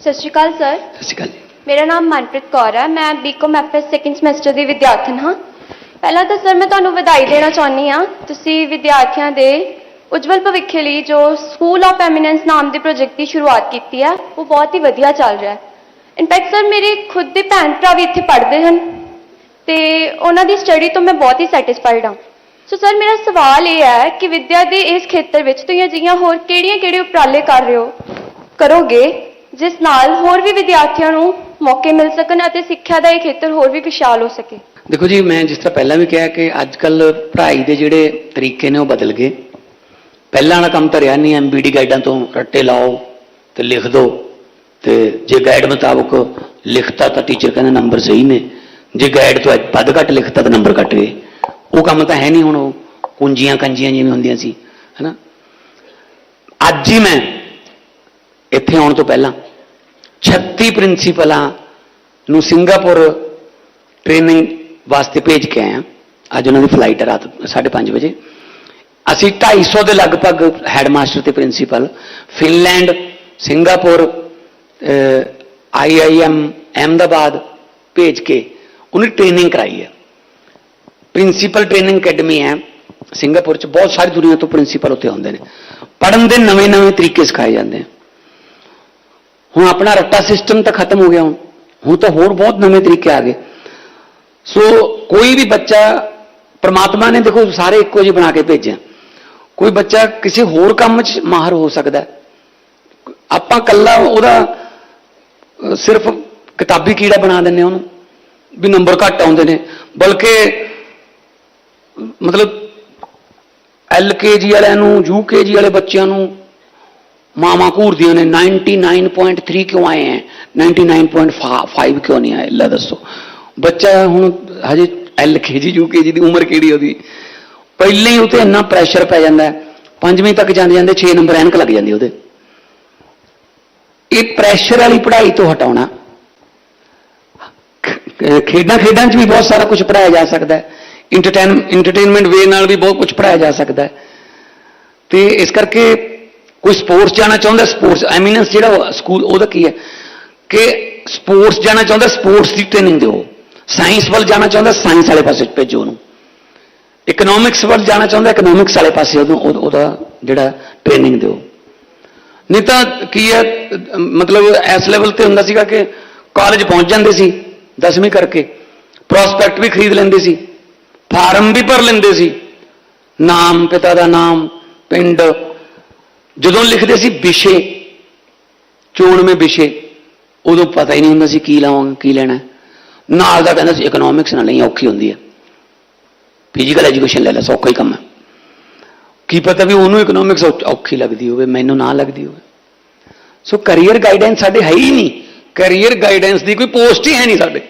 ਸਤਿ ਸ਼੍ਰੀ ਅਕਾਲ ਸਰ। ਸਤਿ ਸ਼੍ਰੀ ਅਕਾਲ ਜੀ। ਮੇਰਾ ਨਾਮ ਮਨਪ੍ਰੀਤ ਕੌਰ ਹੈ। ਮੈਂ ਬੀਕਾਮ ਐਫਐਸ ਸੈਕੰਡ ਸਮੈਸਟਰ ਦੀ ਵਿਦਿਆਰਥਣ ਹਾਂ। ਪਹਿਲਾਂ ਤਾਂ ਸਰ ਮੈਂ ਤੁਹਾਨੂੰ ਵਧਾਈ ਦੇਣਾ ਚਾਹੁੰਦੀ ਹਾਂ। ਤੁਸੀਂ ਵਿਦਿਆਰਥੀਆਂ ਦੇ ਉਜਵਲ ਭਵਿੱਖ ਲਈ ਜੋ ਸਕੂਲ ਆਫ ਐਮੀਨੈਂਸ ਨਾਮ ਦੇ ਪ੍ਰੋਜੈਕਟ ਦੀ ਸ਼ੁਰੂਆਤ ਕੀਤੀ ਹੈ ਉਹ ਬਹੁਤ ਹੀ ਵਧੀਆ ਚੱਲ ਰਿਹਾ ਹੈ। ਇਨਫੈਕਟ ਸਰ ਮੇਰੇ ਖੁਦ ਦੇ ਭੈਣ ਭਰਾ ਵੀ ਇੱਥੇ ਪੜ੍ਹਦੇ ਹਨ ਤੇ ਉਹਨਾਂ ਦੀ ਸਟੱਡੀ ਤੋਂ ਮੈਂ ਬਹੁਤ ਹੀ ਸੈਟੀਸਫਾਈਡ ਹਾਂ। ਸੋ ਸਰ ਮੇਰਾ ਸਵਾਲ ਇਹ ਹੈ ਕਿ ਵਿੱਦਿਆ ਦੇ ਇਸ ਖੇਤਰ ਵਿੱਚ ਤੁਸੀਂ ਅਜਿਹੀਆਂ ਹੋਰ ਕਿਹੜੀਆਂ-ਕਿਹੜੇ ਉਪਰਾਲੇ ਕਰ ਰਹੇ ਹੋ? ਕਰੋਗੇ? ਜਿਸ ਨਾਲ ਹੋਰ ਵੀ ਵਿਦਿਆਰਥੀਆਂ ਨੂੰ ਮੌਕੇ ਮਿਲ ਸਕਣ ਅਤੇ ਸਿੱਖਿਆ ਦਾ ਇਹ ਖੇਤਰ ਹੋਰ ਵੀ ਵਿਸ਼ਾਲ ਹੋ ਸਕੇ। ਦੇਖੋ ਜੀ, ਮੈਂ ਜਿਸ ਤਰ੍ਹਾਂ ਪਹਿਲਾਂ ਵੀ ਕਿਹਾ ਕਿ ਅੱਜ ਕੱਲ ਪੜ੍ਹਾਈ ਦੇ ਜਿਹੜੇ ਤਰੀਕੇ ਨੇ ਉਹ ਬਦਲ ਗਏ। ਪਹਿਲਾਂ ਵਾਲਾ ਕੰਮ ਤਾਂ ਰਿਹਾ ਨਹੀਂ ਐਮਬੀਡੀ ਗਾਈਡਾਂ ਤੋਂ ਰੱਟੇ ਲਾਓ ਤੇ ਲਿਖ ਦਿਓ ਤੇ ਜੇ ਗਾਈਡ ਮੁਤਾਬਕ ਲਿਖਤਾ ਤਾਂ ਟੀਚਰ ਕਹਿੰਦਾ ਨੰਬਰ ਸਹੀ ਨੇ। ਜੇ ਗਾਈਡ ਤੋਂ ਵੱਧ ਘੱਟ ਲਿਖਤਾ ਤਾਂ ਨੰਬਰ ਘੱਟ ਗਏ। ਉਹ ਕੰਮ ਤਾਂ ਹੈ ਨਹੀਂ ਹੁਣ ਉਹ। ਕੁੰਜੀਆਂ ਕੰਜੀਆਂ ਜਿਵੇਂ ਹੁੰਦੀਆਂ ਸੀ, ਹੈਨਾ? ਅੱਜ ਹੀ ਮੈਂ ਇੱਥੇ ਆਉਣ ਤੋਂ ਪਹਿਲਾਂ 36 ਪ੍ਰਿੰਸੀਪਲਾਂ ਨੂੰ ਸਿੰਗਾਪੁਰ ਟ੍ਰੇਨਿੰਗ ਵਾਸਤੇ ਭੇਜ ਕੇ ਆਇਆ ਅੱਜ ਉਹਨਾਂ ਦੀ ਫਲਾਈਟ ਹੈ ਰਾਤ 5:30 ਵਜੇ ਅਸੀਂ 250 ਦੇ ਲਗਭਗ ਹੈਡਮਾਸਟਰ ਤੇ principal Finland Singapore IIM Ahmedabad ਭੇਜ ਕੇ ਉਹਨੇ ਟ੍ਰੇਨਿੰਗ ਕਰਾਈ ਹੈ ਪ੍ਰਿੰਸੀਪਲ ਟ੍ਰੇਨਿੰਗ ਅਕੈਡਮੀ ਹੈ ਸਿੰਗਾਪੁਰ ਚ ਬਹੁਤ ਸਾਰੀ ਦੁਨੀਆ ਤੋਂ ਪ੍ਰਿੰਸੀਪਲ ਉੱਥੇ ਆਉਂਦੇ ਨੇ ਪੜਨ ਦੇ ਨਵੇਂ-ਨਵੇਂ ਤਰੀਕੇ ਸਿਖਾਏ ਜਾਂਦੇ ਆ ਹੁਣ ਆਪਣਾ ਰੱਟਾ ਸਿਸਟਮ ਤਾਂ ਖਤਮ ਹੋ ਗਿਆ ਹੁਣ। ਹੁਣ ਤਾਂ ਹੋਰ ਬਹੁਤ ਨਵੇਂ ਤਰੀਕੇ ਆ ਗਏ। ਸੋ ਕੋਈ ਵੀ ਬੱਚਾ, ਪ੍ਰਮਾਤਮਾ ਨੇ ਦੇਖੋ ਸਾਰੇ ਇੱਕੋ ਜਿਹੇ ਬਣਾ ਕੇ ਭੇਜਿਆ ਕੋਈ ਬੱਚਾ ਕਿਸੇ ਹੋਰ ਕੰਮ 'ਚ ਮਾਹਰ ਹੋ ਸਕਦਾ ਆਪਾਂ ਕੱਲਾ ਉਹਦਾ ਸਿਰਫ ਕਿਤਾਬੀ ਕੀੜਾ ਬਣਾ ਦਿੰਨੇ ਉਹਨੂੰ, ਵੀ ਨੰਬਰ ਘੱਟ ਆਉਂਦੇ ਨੇ। ਬਲਕਿ, ਮਤਲਬ ਐਲਕੇਜੀ ਵਾਲਿਆਂ ਨੂੰ ਯੂਕੇਜੀ ਵਾਲੇ ਬੱਚਿਆਂ ਨੂੰ ਮਾਮਾ ਘੂਰਦੀਆਂ ਨੇ 99.3 ਕਿਉਂ ਆਏ ਹੈ 99.5 ਕਿਉਂ ਨਹੀਂ ਆਏ ਲੈ ਦੱਸੋ ਬੱਚਾ ਹੁਣ ਹਜੇ ਐਲਕੇਜੀ ਯੂਕੇਜੀ ਦੀ ਉਮਰ ਕਿਹੜੀ ਉਹਦੀ ਪਹਿਲਾਂ ਹੀ ਉਤੇ ਇੰਨਾ ਪ੍ਰੈਸ਼ਰ ਪੈ ਜਾਂਦਾ ਪੰਜਵੀਂ ਤੱਕ ਜਾਂਦੇ ਜਾਂਦੇ 6 ਨੰਬਰ ਐਨਕ ਲੱਗ ਜਾਂਦੀ ਉਹਦੇ ਇਹ ਪ੍ਰੈਸ਼ਰ ਵਾਲੀ ਪੜ੍ਹਾਈ ਤੋਂ ਹਟਾਉਣਾ ਖੇਡਾਂ ਖੇਡਾਂ 'ਚ ਵੀ ਬਹੁਤ ਸਾਰਾ ਕੁਝ ਪੜਾਇਆ ਜਾ ਸਕਦਾ ਹੈ ਇੰਟਰਟੇਨ ਇੰਟਰਟੇਨਮੈਂਟ ਵੇ ਨਾਲ ਵੀ ਬਹੁਤ ਕੁਝ ਪੜਾਇਆ ਜਾ ਸਕਦਾ ਹੈ ਤੇ ਇਸ ਕਰਕੇ ਕੋਈ ਸਪੋਰਟਸ ਜਾਣਾ ਚਾਹੁੰਦਾ, ਸਪੋਰਟਸ ਐਮੀਨੈਂਸ ਜਿਹੜਾ ਸਕੂਲ, ਉਹਦਾ ਕੀ ਹੈ? ਕਿ ਸਪੋਰਟਸ ਜਾਣਾ ਚਾਹੁੰਦਾ, ਸਪੋਰਟਸ ਦੀ ਟ੍ਰੇਨਿੰਗ ਦਿਓ। ਸਾਇੰਸ ਵੱਲ ਜਾਣਾ ਚਾਹੁੰਦਾ ਸਾਇੰਸ ਵਾਲੇ ਪਾਸੇ ਭੇਜੋ ਉਹਨੂੰ। ਇਕਨੋਮਿਕਸ ਵੱਲ ਜਾਣਾ ਚਾਹੁੰਦਾ ਇਕਨੋਮਿਕਸ ਵਾਲੇ ਪਾਸੇ ਉਹਨੂੰ ਉਹਦਾ ਜਿਹੜਾ ਟ੍ਰੇਨਿੰਗ ਦਿਓ। ਨਹੀਂ ਤਾਂ ਕੀ ਹੈ, ਮਤਲਬ ਇਸ ਲੈਵਲ ਤੇ ਹੁੰਦਾ ਸੀਗਾ ਕਿ ਕਾਲਜ ਪਹੁੰਚ ਜਾਂਦੇ ਸੀ 10ਵੀਂ ਕਰਕੇ। ਪ੍ਰੋਸਪੈਕਟ ਵੀ ਖਰੀਦ ਲੈਂਦੇ ਸੀ, ਫਾਰਮ ਵੀ ਭਰ ਲੈਂਦੇ ਸੀ। ਨਾਮ, ਪਿਤਾ ਦਾ ਨਾਮ, ਪਿੰਡ ਜਦੋਂ ਲਿਖਦੇ ਸੀ ਵਿਸ਼ੇ, ਚੋਣ ਮੇ ਵਿਸ਼ੇ, ਉਦੋਂ ਪਤਾ ਹੀ ਨਹੀਂ ਹੁੰਦਾ ਸੀ ਕੀ ਲਾਵਾਂਗੇ, ਕੀ ਲੈਣਾ ਨਾਲ ਦਾ ਕਹਿੰਦਾ ਸੀ ਇਕਨੋਮਿਕਸ ਨਾਲ ਨਹੀਂ ਔਖੀ ਹੁੰਦੀ ਹੈ। ਫਿਜ਼ੀਕਲ ਐਜੂਕੇਸ਼ਨ ਲੈ ਲੈ, ਸੌਖਾ ਹੀ ਕੰਮ ਹੈ। ਕੀ ਪਤਾ ਵੀ ਉਹਨੂੰ ਇਕਨੋਮਿਕਸ ਔਖੀ ਲੱਗਦੀ ਹੋਵੇ, ਮੈਨੂੰ ਨਾ ਲੱਗਦੀ ਹੋਵੇ। ਸੋ ਕੈਰੀਅਰ ਗਾਈਡੈਂਸ ਸਾਡੇ ਹੈ ਹੀ ਨਹੀਂ। ਕੈਰੀਅਰ ਗਾਈਡੈਂਸ ਦੀ ਕੋਈ ਪੋਸਟ ਹੀ ਹੈ ਨਹੀਂ ਸਾਡੇ।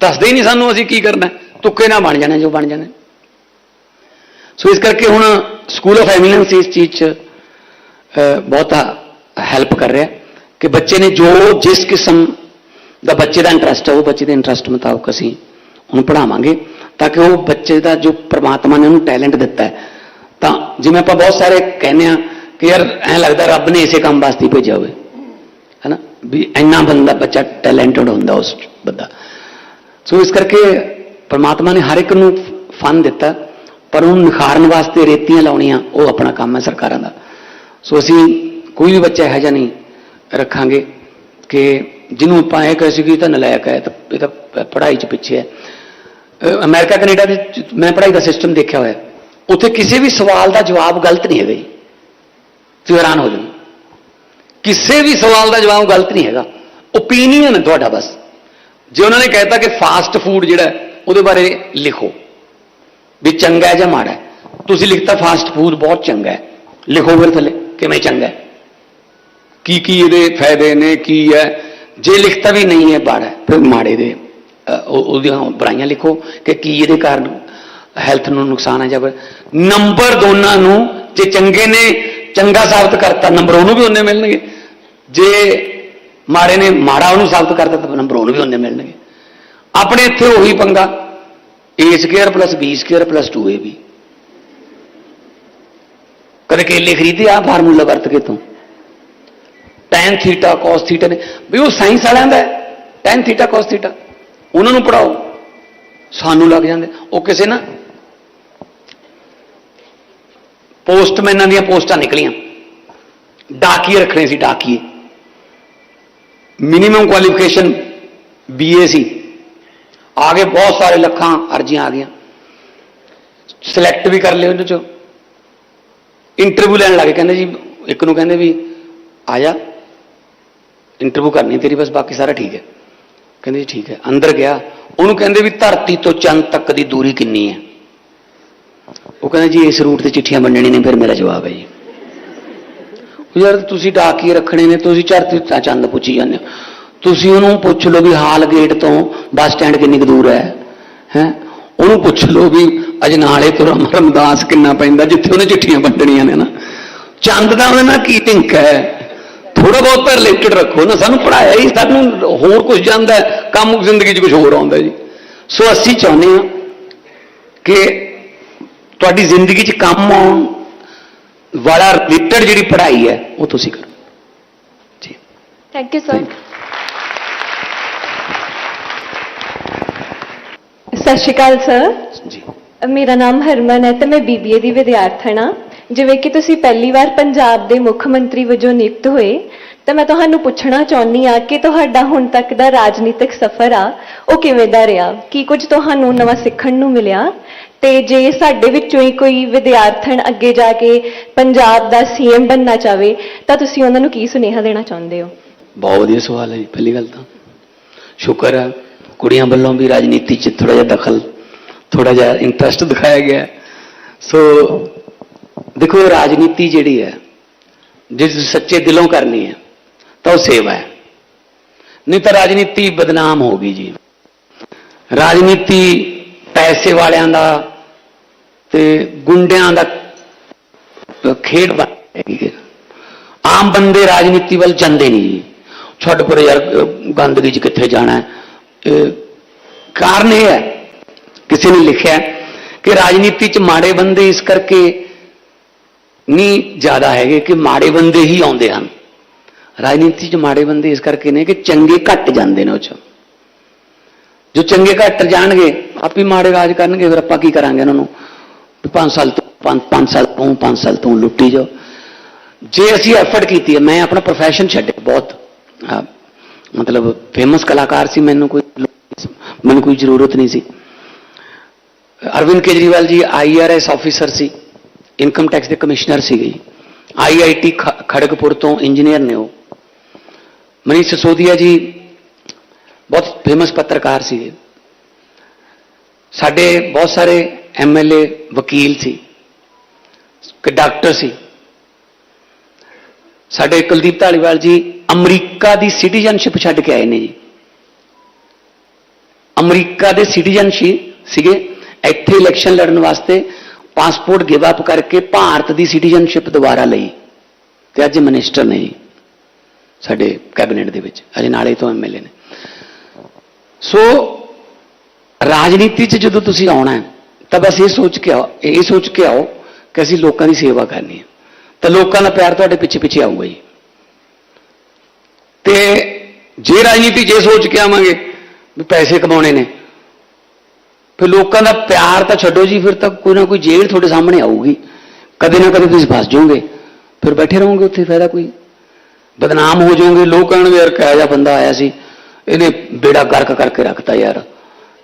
ਦੱਸਦੇ ਹੀ ਨਹੀਂ ਸਾਨੂੰ ਅਸੀਂ ਕੀ ਕਰਨਾ ਤੁੱਕੇ ਨਾ ਬਣ ਜਾਣਾ ਜੋ ਬਣ ਜਾਣਾ ਸੋ ਇਸ ਕਰਕੇ ਹੁਣ ਸਕੂਲ ਆਫ ਐਮੀਨੈਂਸ ਇਸ ਚੀਜ਼ 'ਚ ਬਹੁਤਾ ਹੈਲਪ ਕਰ ਰਿਹਾ ਕਿ ਬੱਚੇ ਨੇ ਜੋ ਜਿਸ ਕਿਸਮ ਦਾ ਬੱਚੇ ਦਾ ਇੰਟਰਸਟ ਹੈ ਉਹ ਬੱਚੇ ਦੇ ਇੰਟਰਸਟ ਮੁਤਾਬਕ ਅਸੀਂ ਉਹਨੂੰ ਪੜ੍ਹਾਵਾਂਗੇ ਤਾਂ ਕਿ ਉਹ ਬੱਚੇ ਦਾ ਜੋ ਪ੍ਰਮਾਤਮਾ ਨੇ ਉਹਨੂੰ ਟੈਲੈਂਟ ਦਿੱਤਾ ਹੈ। ਤਾਂ ਜਿਵੇਂ ਆਪਾਂ ਬਹੁਤ ਸਾਰੇ ਕਹਿੰਦੇ ਆ ਕਿ ਯਾਰ ਐਂ ਲੱਗਦਾ ਰੱਬ ਨੇ ਇਸੇ ਕੰਮ ਵਾਸਤੇ ਭੇਜਿਆ ਹੋਵੇ, ਹੈਨਾ? ਵੀ ਇੰਨਾ ਬੰਦਾ, ਬੱਚਾ ਟੈਲੈਂਟਡ ਹੁੰਦਾ ਉਸ ਬੰਦਾ। ਸੋ ਇਸ ਕਰਕੇ ਪਰਮਾਤਮਾ ਨੇ ਹਰ ਇੱਕ ਨੂੰ ਫਨ ਦਿੱਤਾ, ਪਰ ਉਹਨੂੰ ਨਿਖਾਰਨ ਵਾਸਤੇ ਰੇਤੀਆਂ ਲਾਉਣੀਆਂ, ਉਹ ਆਪਣਾ ਕੰਮ ਹੈ ਸਰਕਾਰਾਂ ਦਾ। ਸੋ ਅਸੀਂ ਕੋਈ ਵੀ ਬੱਚਾ ਇਹੋ ਜਿਹਾ ਨਹੀਂ ਰੱਖਾਂਗੇ ਕਿ ਜਿਹਨੂੰ ਆਪਾਂ ਇਹ ਕਹਿ ਸੀ ਤਾਂ ਨਲਾਇਕ ਹੈ ਤਾਂ ਇਹ ਤਾਂ ਪੜ੍ਹਾਈ 'ਚ ਪਿੱਛੇ ਹੈ। ਅਹ ਅਮਰੀਕਾ, ਕੈਨੇਡਾ ਦੇ ਮੈਂ ਪੜ੍ਹਾਈ ਦਾ ਸਿਸਟਮ ਦੇਖਿਆ ਹੋਇਆ। ਉੱਥੇ ਕਿਸੇ ਵੀ ਸਵਾਲ ਦਾ ਜਵਾਬ ਗਲਤ ਨਹੀਂ ਹੈਗਾ ਜੀ। ਤੁਸੀਂ ਹੈਰਾਨ ਹੋ ਜਾਓ। ਕਿਸੇ ਵੀ ਸਵਾਲ ਦਾ ਜਵਾਬ ਗਲਤ ਨਹੀਂ ਹੈਗਾ। ਓਪੀਨੀਅਨ ਹੈ ਤੁਹਾਡਾ ਬਸ। ਜੇ ਉਹਨਾਂ ਨੇ ਕਹਿਤਾ ਕਿ ਫਾਸਟ ਫੂਡ ਜਿਹੜਾ ਉਹਦੇ ਬਾਰੇ ਲਿਖੋ। ਵੀ ਚੰਗਾ ਹੈ ਜਾਂ ਮਾੜਾ ਹੈ। ਤੁਸੀਂ ਲਿਖਤਾ ਫਾਸਟ ਫੂਡ ਬਹੁਤ ਚੰਗਾ ਹੈ। ਲਿਖੋ ਫਿਰ ਥੱਲੇ। ਕਿਵੇਂ ਚੰਗਾ ਕੀ ਕੀ ਇਹਦੇ ਫਾਇਦੇ ਨੇ ਕੀ ਹੈ? ਜੇ ਲਿਖਤਾ ਵੀ ਨਹੀਂ ਹੈ ਹੈ, ਫਿਰ ਮਾੜੇ ਦੇ ਉਹਦੀਆਂ ਬੁਰਾਈਆਂ ਲਿਖੋ ਕਿ ਕੀ ਇਹਦੇ ਕਾਰਨ ਹੈਲਥ ਨੂੰ ਨੁਕਸਾਨ ਹੈ ਜਾਂ ਫਿਰ ਨੰਬਰ ਦੋਨਾਂ ਨੂੰ ਜੇ ਚੰਗੇ ਨੇ ਚੰਗਾ ਸਾਬਤ ਕਰਤਾ ਨੰਬਰ ਉਹਨੂੰ ਵੀ ਉਹਨੇ ਮਿਲਣਗੇ। ਜੇ ਮਾੜੇ ਨੇ ਮਾੜਾ ਉਹਨੂੰ ਸਾਬਤ ਕਰਤਾ ਤਾਂ ਨੰਬਰ ਉਹਨੂੰ ਵੀ ਉਹਨੇ ਮਿਲਣਗੇ। ਆਪਣੇ ਇੱਥੇ ਉਹੀ ਪੰਗਾ a square plus b square plus 2ab ਕਦੇ ਕੇਲੇ ਖਰੀਦੇ ਆ ਫਾਰਮੂਲਾ ਵਰਤ ਕੇ ਤੂੰ। tan ਥੀਟਾ cos ਥੀਟਾ ਨੇ, ਵੀ ਉਹ ਸਾਇੰਸ ਵਾਲਿਆਂ ਦਾ ਹੈ। tan ਥੀਟਾ cos ਥੀਟਾ ਉਹਨਾਂ ਨੂੰ ਪੜਾਓ ਸਾਨੂੰ ਲੱਗ ਜਾਂਦੇ, ਉਹ ਕਿਸੇ ਨਾ ਪੋਸਟਮੈਨਾਂ ਦੀਆਂ ਪੋਸਟਾਂ ਨਿਕਲੀਆਂ। ਡਾਕੀਏ ਰੱਖਣੇ ਸੀ, ਡਾਕੀਏ। ਮਿਨੀਮਮ ਕੁਆਲੀਫਿਕੇਸ਼ਨ ਬੀਏ ਸੀ। ਆ ਗਏ ਬਹੁਤ ਸਾਰੇ ਲੱਖਾਂ ਅਰਜ਼ੀਆਂ ਆ ਗਈਆਂ। ਸਿਲੈਕਟ ਵੀ ਕਰ ਲਿਓ ਉਹਨਾਂ ਚੋਂ। ਇੰਟਰਵਿਊ ਲੈਣ ਲੱਗੇ ਕਹਿੰਦੇ ਜੀ, ਇੱਕ ਨੂੰ ਕਹਿੰਦੇ ਵੀ ਆਇਆ ਇੰਟਰਵਿਊ ਕਰਨੀ ਤੇਰੀ, ਬਸ ਬਾਕੀ ਸਾਰਾ ਠੀਕ ਹੈ। ਕਹਿੰਦੇ ਜੀ, ਠੀਕ ਹੈ। ਅੰਦਰ ਗਿਆ। ਉਹਨੂੰ ਕਹਿੰਦੇ ਵੀ ਧਰਤੀ ਤੋਂ ਚੰਦ ਤੱਕ ਦੀ ਦੂਰੀ ਕਿੰਨੀ ਹੈ? ਉਹ ਕਹਿੰਦਾ ਜੀ, ਇਸ ਰੂਟ ਤੇ ਚਿੱਠੀਆਂ ਵੰਡਣੀ ਨੇ, ਫਿਰ ਮੇਰਾ ਜਵਾਬ ਹੈ ਜੀ। ਉਹ ਯਾਰ, ਤੁਸੀਂ ਡਾਕੀਏ ਰੱਖਣੇ ਨੇ, ਤੁਸੀਂ ਧਰਤੀ ਤੋਂ ਚੰਦ ਪੁੱਛੀ ਜਾਂਦੇ ਹੋ। ਤੁਸੀਂ ਉਹਨੂੰ ਪੁੱਛ ਲਓ ਵੀ ਹਾਲ ਗੇਟ ਤੋਂ ਬੱਸ ਸਟੈਂਡ ਕਿੰਨੀ ਕੁ ਦੂਰ ਹੈ ਹੈ? ਉਹਨੂੰ ਪੁੱਛ ਲਓ ਵੀ ਅਜਨਾਲੇ ਤੋਂ ਰਮ- ਰਮਦਾਸ ਕਿੰਨਾ ਪੈਂਦਾ ਜਿੱਥੇ ਉਹਨੇ ਚਿੱਠੀਆਂ ਵੰਡਣੀਆਂ ਨੇ ਨਾ। ਚੰਦ ਦਾ ਉਹਦੇ ਨਾਲ ਕੀ ਟਿੰਕ ਹੈ? ਥੋੜਾ ਬਹੁਤ ਤਾਂ ਰਿਲੇਟਡ ਰੱਖੋ ਨਾ ਸਾਨੂੰ ਪੜਾਇਆ ਹੀ ਸਾਨੂੰ ਹੋਰ ਕੁਝ ਜਾਂਦਾ ਕੰਮ ਜ਼ਿੰਦਗੀ 'ਚ ਕੁਝ ਹੋਰ ਆਉਂਦਾ ਜੀ। ਸੋ ਅਸੀਂ ਚਾਹੁੰਦੇ ਹਾਂ ਕਿ ਤੁਹਾਡੀ ਜ਼ਿੰਦਗੀ 'ਚ ਕੰਮ ਆਉਣ ਵਾਲਾ ਰਿਲੇਟਡ ਜਿਹੜੀ ਪੜ੍ਹਾਈ ਹੈ ਉਹ ਤੁਸੀਂ ਕਰੋ। ਜੀ। ਥੈਂਕ ਯੂ ਸਰ ਸਤਿ ਸ਼੍ਰੀ ਅਕਾਲ ਸਰ ਜੀ। ਮੇਰਾ ਨਾਮ ਹਰਮਨ ਹੈ ਤੇ ਮੈਂ ਬੀਬੀਏ ਦੀ ਵਿਦਿਆਰਥਣ ਹਾਂ। ਜਿਵੇਂ ਕਿ ਤੁਸੀਂ ਪਹਿਲੀ ਵਾਰ ਪੰਜਾਬ ਦੇ ਮੁੱਖ ਮੰਤਰੀ ਵਜੋਂ ਨਿਯੁਕਤ ਹੋਏ, ਤਾਂ ਮੈਂ ਤੁਹਾਨੂੰ ਪੁੱਛਣਾ ਚਾਹੁੰਦੀ ਆ ਕਿ ਤੁਹਾਡਾ ਹੁਣ ਤੱਕ ਦਾ ਰਾਜਨੀਤਿਕ ਸਫ਼ਰ ਆ, ਉਹ ਕਿਵੇਂ ਦਾ ਰਿਹਾ? ਕੀ ਕੁਝ ਤੁਹਾਨੂੰ ਨਵਾਂ ਸਿੱਖਣ ਨੂੰ ਮਿਲਿਆ? ਤੇ ਜੇ ਸਾਡੇ ਵਿੱਚੋਂ ਹੀ ਕੋਈ ਵਿਦਿਆਰਥਣ ਅੱਗੇ ਜਾ ਕੇ ਪੰਜਾਬ ਦਾ ਸੀਐਮ ਬਣਨਾ ਚਾਵੇ, ਤਾਂ ਤੁਸੀਂ ਉਹਨਾਂ ਨੂੰ ਕੀ ਸੁਨੇਹਾ ਦੇਣਾ ਚਾਹੁੰਦੇ ਹੋ? ਬਹੁਤ ਵਧੀਆ ਸਵਾਲ ਹੈ ਜੀ, ਪਹਿਲੀ ਗੱਲ ਤਾਂ। ਸ਼ੁਕਰ ਹੈ, ਕੁੜੀਆਂ ਵੱਲੋਂ ਵੀ ਰਾਜਨੀਤੀ 'ਚ ਥੋੜਾ ਜਿਹਾ ਦਖਲ ਥੋੜਾ ਜਿਹਾ ਇੰਟਰਸਟ ਦਿਖਾਇਆ ਗਿਆ। ਸੋ ਦੇਖੋ ਰਾਜਨੀਤੀ ਜਿਹੜੀ ਹੈ, ਜੇ ਤੁਸੀਂ ਸੱਚੇ ਦਿਲੋਂ ਕਰਨੀ ਹੈ, ਤਾਂ ਉਹ ਸੇਵਾ ਹੈ। ਨਹੀਂ ਤਾਂ ਰਾਜਨੀਤੀ ਬਦਨਾਮ ਹੋ ਗਈ ਜੀ। ਰਾਜਨੀਤੀ ਪੈਸੇ ਵਾਲਿਆਂ ਦਾ ਤੇ ਗੁੰਡਿਆਂ ਦਾ ਖੇਡ ਬਣ ਗਈ ਆਮ ਬੰਦੇ ਰਾਜਨੀਤੀ ਵੱਲ ਜਾਂਦੇ ਨਹੀਂ ਜੀ। ਛੱਡ ਪਰ ਯਾਰ ਗੰਦਗੀ 'ਚ ਕਿੱਥੇ ਜਾਣਾ ਹੈ। ਕਾਰਨ ਇਹ ਹੈ ਕਿਸੇ ਨੇ ਲਿਖਿਆ ਕਿ ਰਾਜਨੀਤੀ 'ਚ ਮਾੜੇ ਬੰਦੇ ਇਸ ਕਰਕੇ ਨਹੀਂ ਜ਼ਿਆਦਾ ਹੈਗੇ ਕਿ ਮਾੜੇ ਬੰਦੇ ਹੀ ਆਉਂਦੇ ਹਨ। ਰਾਜਨੀਤੀ 'ਚ ਮਾੜੇ ਬੰਦੇ ਇਸ ਕਰਕੇ ਨੇ ਕਿ ਚੰਗੇ ਘੱਟ ਜਾਂਦੇ ਨੇ ਉਹ 'ਚ। ਜੋ ਚੰਗੇ ਘੱਟ ਜਾਣਗੇ, ਆਪੀ ਮਾੜੇ ਰਾਜ ਕਰਨਗੇ, ਫਿਰ ਆਪਾਂ ਕੀ ਕਰਾਂਗੇ ਉਹਨਾਂ ਨੂੰ? 5 ਸਾਲ ਤੋਂ 5 ਸਾਲ ਤੋਂ 5 ਸਾਲ ਤੋਂ ਲੁੱਟੀ ਜਾਓ। ਜੇ ਅਸੀਂ ਐਫਰਟ ਕੀਤੀ ਹੈ, ਮੈਂ ਆਪਣਾ profession ਛੱਡਿਆ ਬਹੁਤ। ਮਤਲਬ ਫੇਮਸ ਕਲਾਕਾਰ ਸੀ, ਮੈਨੂੰ ਕੋਈ ਮੈਨੂੰ ਕੋਈ ਜ਼ਰੂਰਤ ਨਹੀਂ ਸੀ। ਅਰਵਿੰਦ ਕੇਜਰੀਵਾਲ ਜੀ ਆਈਆਰਐਸ ਆਫੀਸਰ ਸੀ ਇਨਕਮ ਟੈਕਸ ਦੇ ਕਮਿਸ਼ਨਰ ਸੀਗੇ ਜੀ। ਆਈਆਈਟੀ ਖੜਗਪੁਰ ਤੋਂ ਇੰਜੀਨੀਅਰ ਨੇ ਉਹ। ਮਨੀਸ਼ ਸਸੋਦੀਆ ਜੀ ਬਹੁਤ ਫੇਮਸ ਪੱਤਰਕਾਰ ਸੀਗੇ। ਸਾਡੇ ਬਹੁਤ ਸਾਰੇ ਐਮਐਲਏ ਵਕੀਲ ਸੀ ਕਿ ਡਾਕਟਰ ਸੀ। ਸਾਡੇ ਕੁਲਦੀਪ ਢਾਲੀਵਾਲ ਜੀ ਅਮਰੀਕਾ ਦੀ ਸਿਟੀਜ਼ਨਸ਼ਿਪ ਛੱਡ ਕੇ ਆਏ ਨੇ ਜੀ। ਅਮਰੀਕਾ ਦੇ ਸਿਟੀਜ਼ਨਸ਼ਿਪ ਸੀਗੇ। ਇੱਥੇ ਇਲੈਕਸ਼ਨ ਲੜਨ ਵਾਸਤੇ ਪਾਸਪੋਰਟ ਗਿਵ ਅਪ ਕਰਕੇ ਭਾਰਤ ਦੀ ਸਿਟੀਜ਼ਨਸ਼ਿਪ ਦੁਬਾਰਾ ਲਈ। ਤੇ ਅੱਜ ਮਿਨਿਸਟਰ ਨੇ ਜੀ ਸਾਡੇ ਕੈਬਨਿਟ ਦੇ ਵਿੱਚ, ਅਜੇ ਨਾਲੇ ਤੋਂ ਐਮਐਲਏ ਨੇ। ਸੋ ਰਾਜਨੀਤੀ 'ਚ ਜਦੋਂ ਤੁਸੀਂ ਆਉਣਾ ਹੈ, ਤਾਂ ਬਸ ਇਹ ਸੋਚ ਕੇ ਆਓ, ਇਹ ਸੋਚ ਕੇ ਆਓ ਕਿ ਅਸੀਂ ਲੋਕਾਂ ਦੀ ਸੇਵਾ ਕਰਨੀ ਹੈ। ਤਾਂ ਲੋਕਾਂ ਦਾ ਪਿਆਰ ਤੁਹਾਡੇ ਪਿੱਛੇ ਪਿੱਛੇ ਆਊਗਾ ਜੀ। ਤੇ ਜੇ ਰਾਜਨੀਤੀ ਜੇ ਸੋਚ ਕੇ ਆਵਾਂਗੇ ਵੀ ਪੈਸੇ ਕਮਾਉਣੇ ਨੇ ਫਿਰ ਲੋਕਾਂ ਦਾ ਪਿਆਰ ਤਾਂ ਛੱਡੋ ਜੀ, ਫਿਰ ਤਾਂ ਕੋਈ ਨਾ ਕੋਈ ਜੇਲ੍ਹ ਤੁਹਾਡੇ ਸਾਹਮਣੇ ਆਊਗੀ। ਕਦੇ ਨਾ ਕਦੇ ਤੁਸੀਂ ਫਸ ਜਾਓਗੇ। ਫਿਰ ਬੈਠੇ ਰਹੋਗੇ ਉੱਥੇ, ਫਾਇਦਾ ਕੋਈ? ਬਦਨਾਮ ਹੋ ਜਾਓਗੇ। ਲੋਕ ਕਹਿਣਗੇ ਯਾਰ ਕਿਹੋ ਜਿਹਾ ਬੰਦਾ ਆਇਆ ਸੀ। ਇਹਨੇ ਬੇੜਾ ਗਰਕ ਕਰਕੇ ਰੱਖਤਾ ਯਾਰ।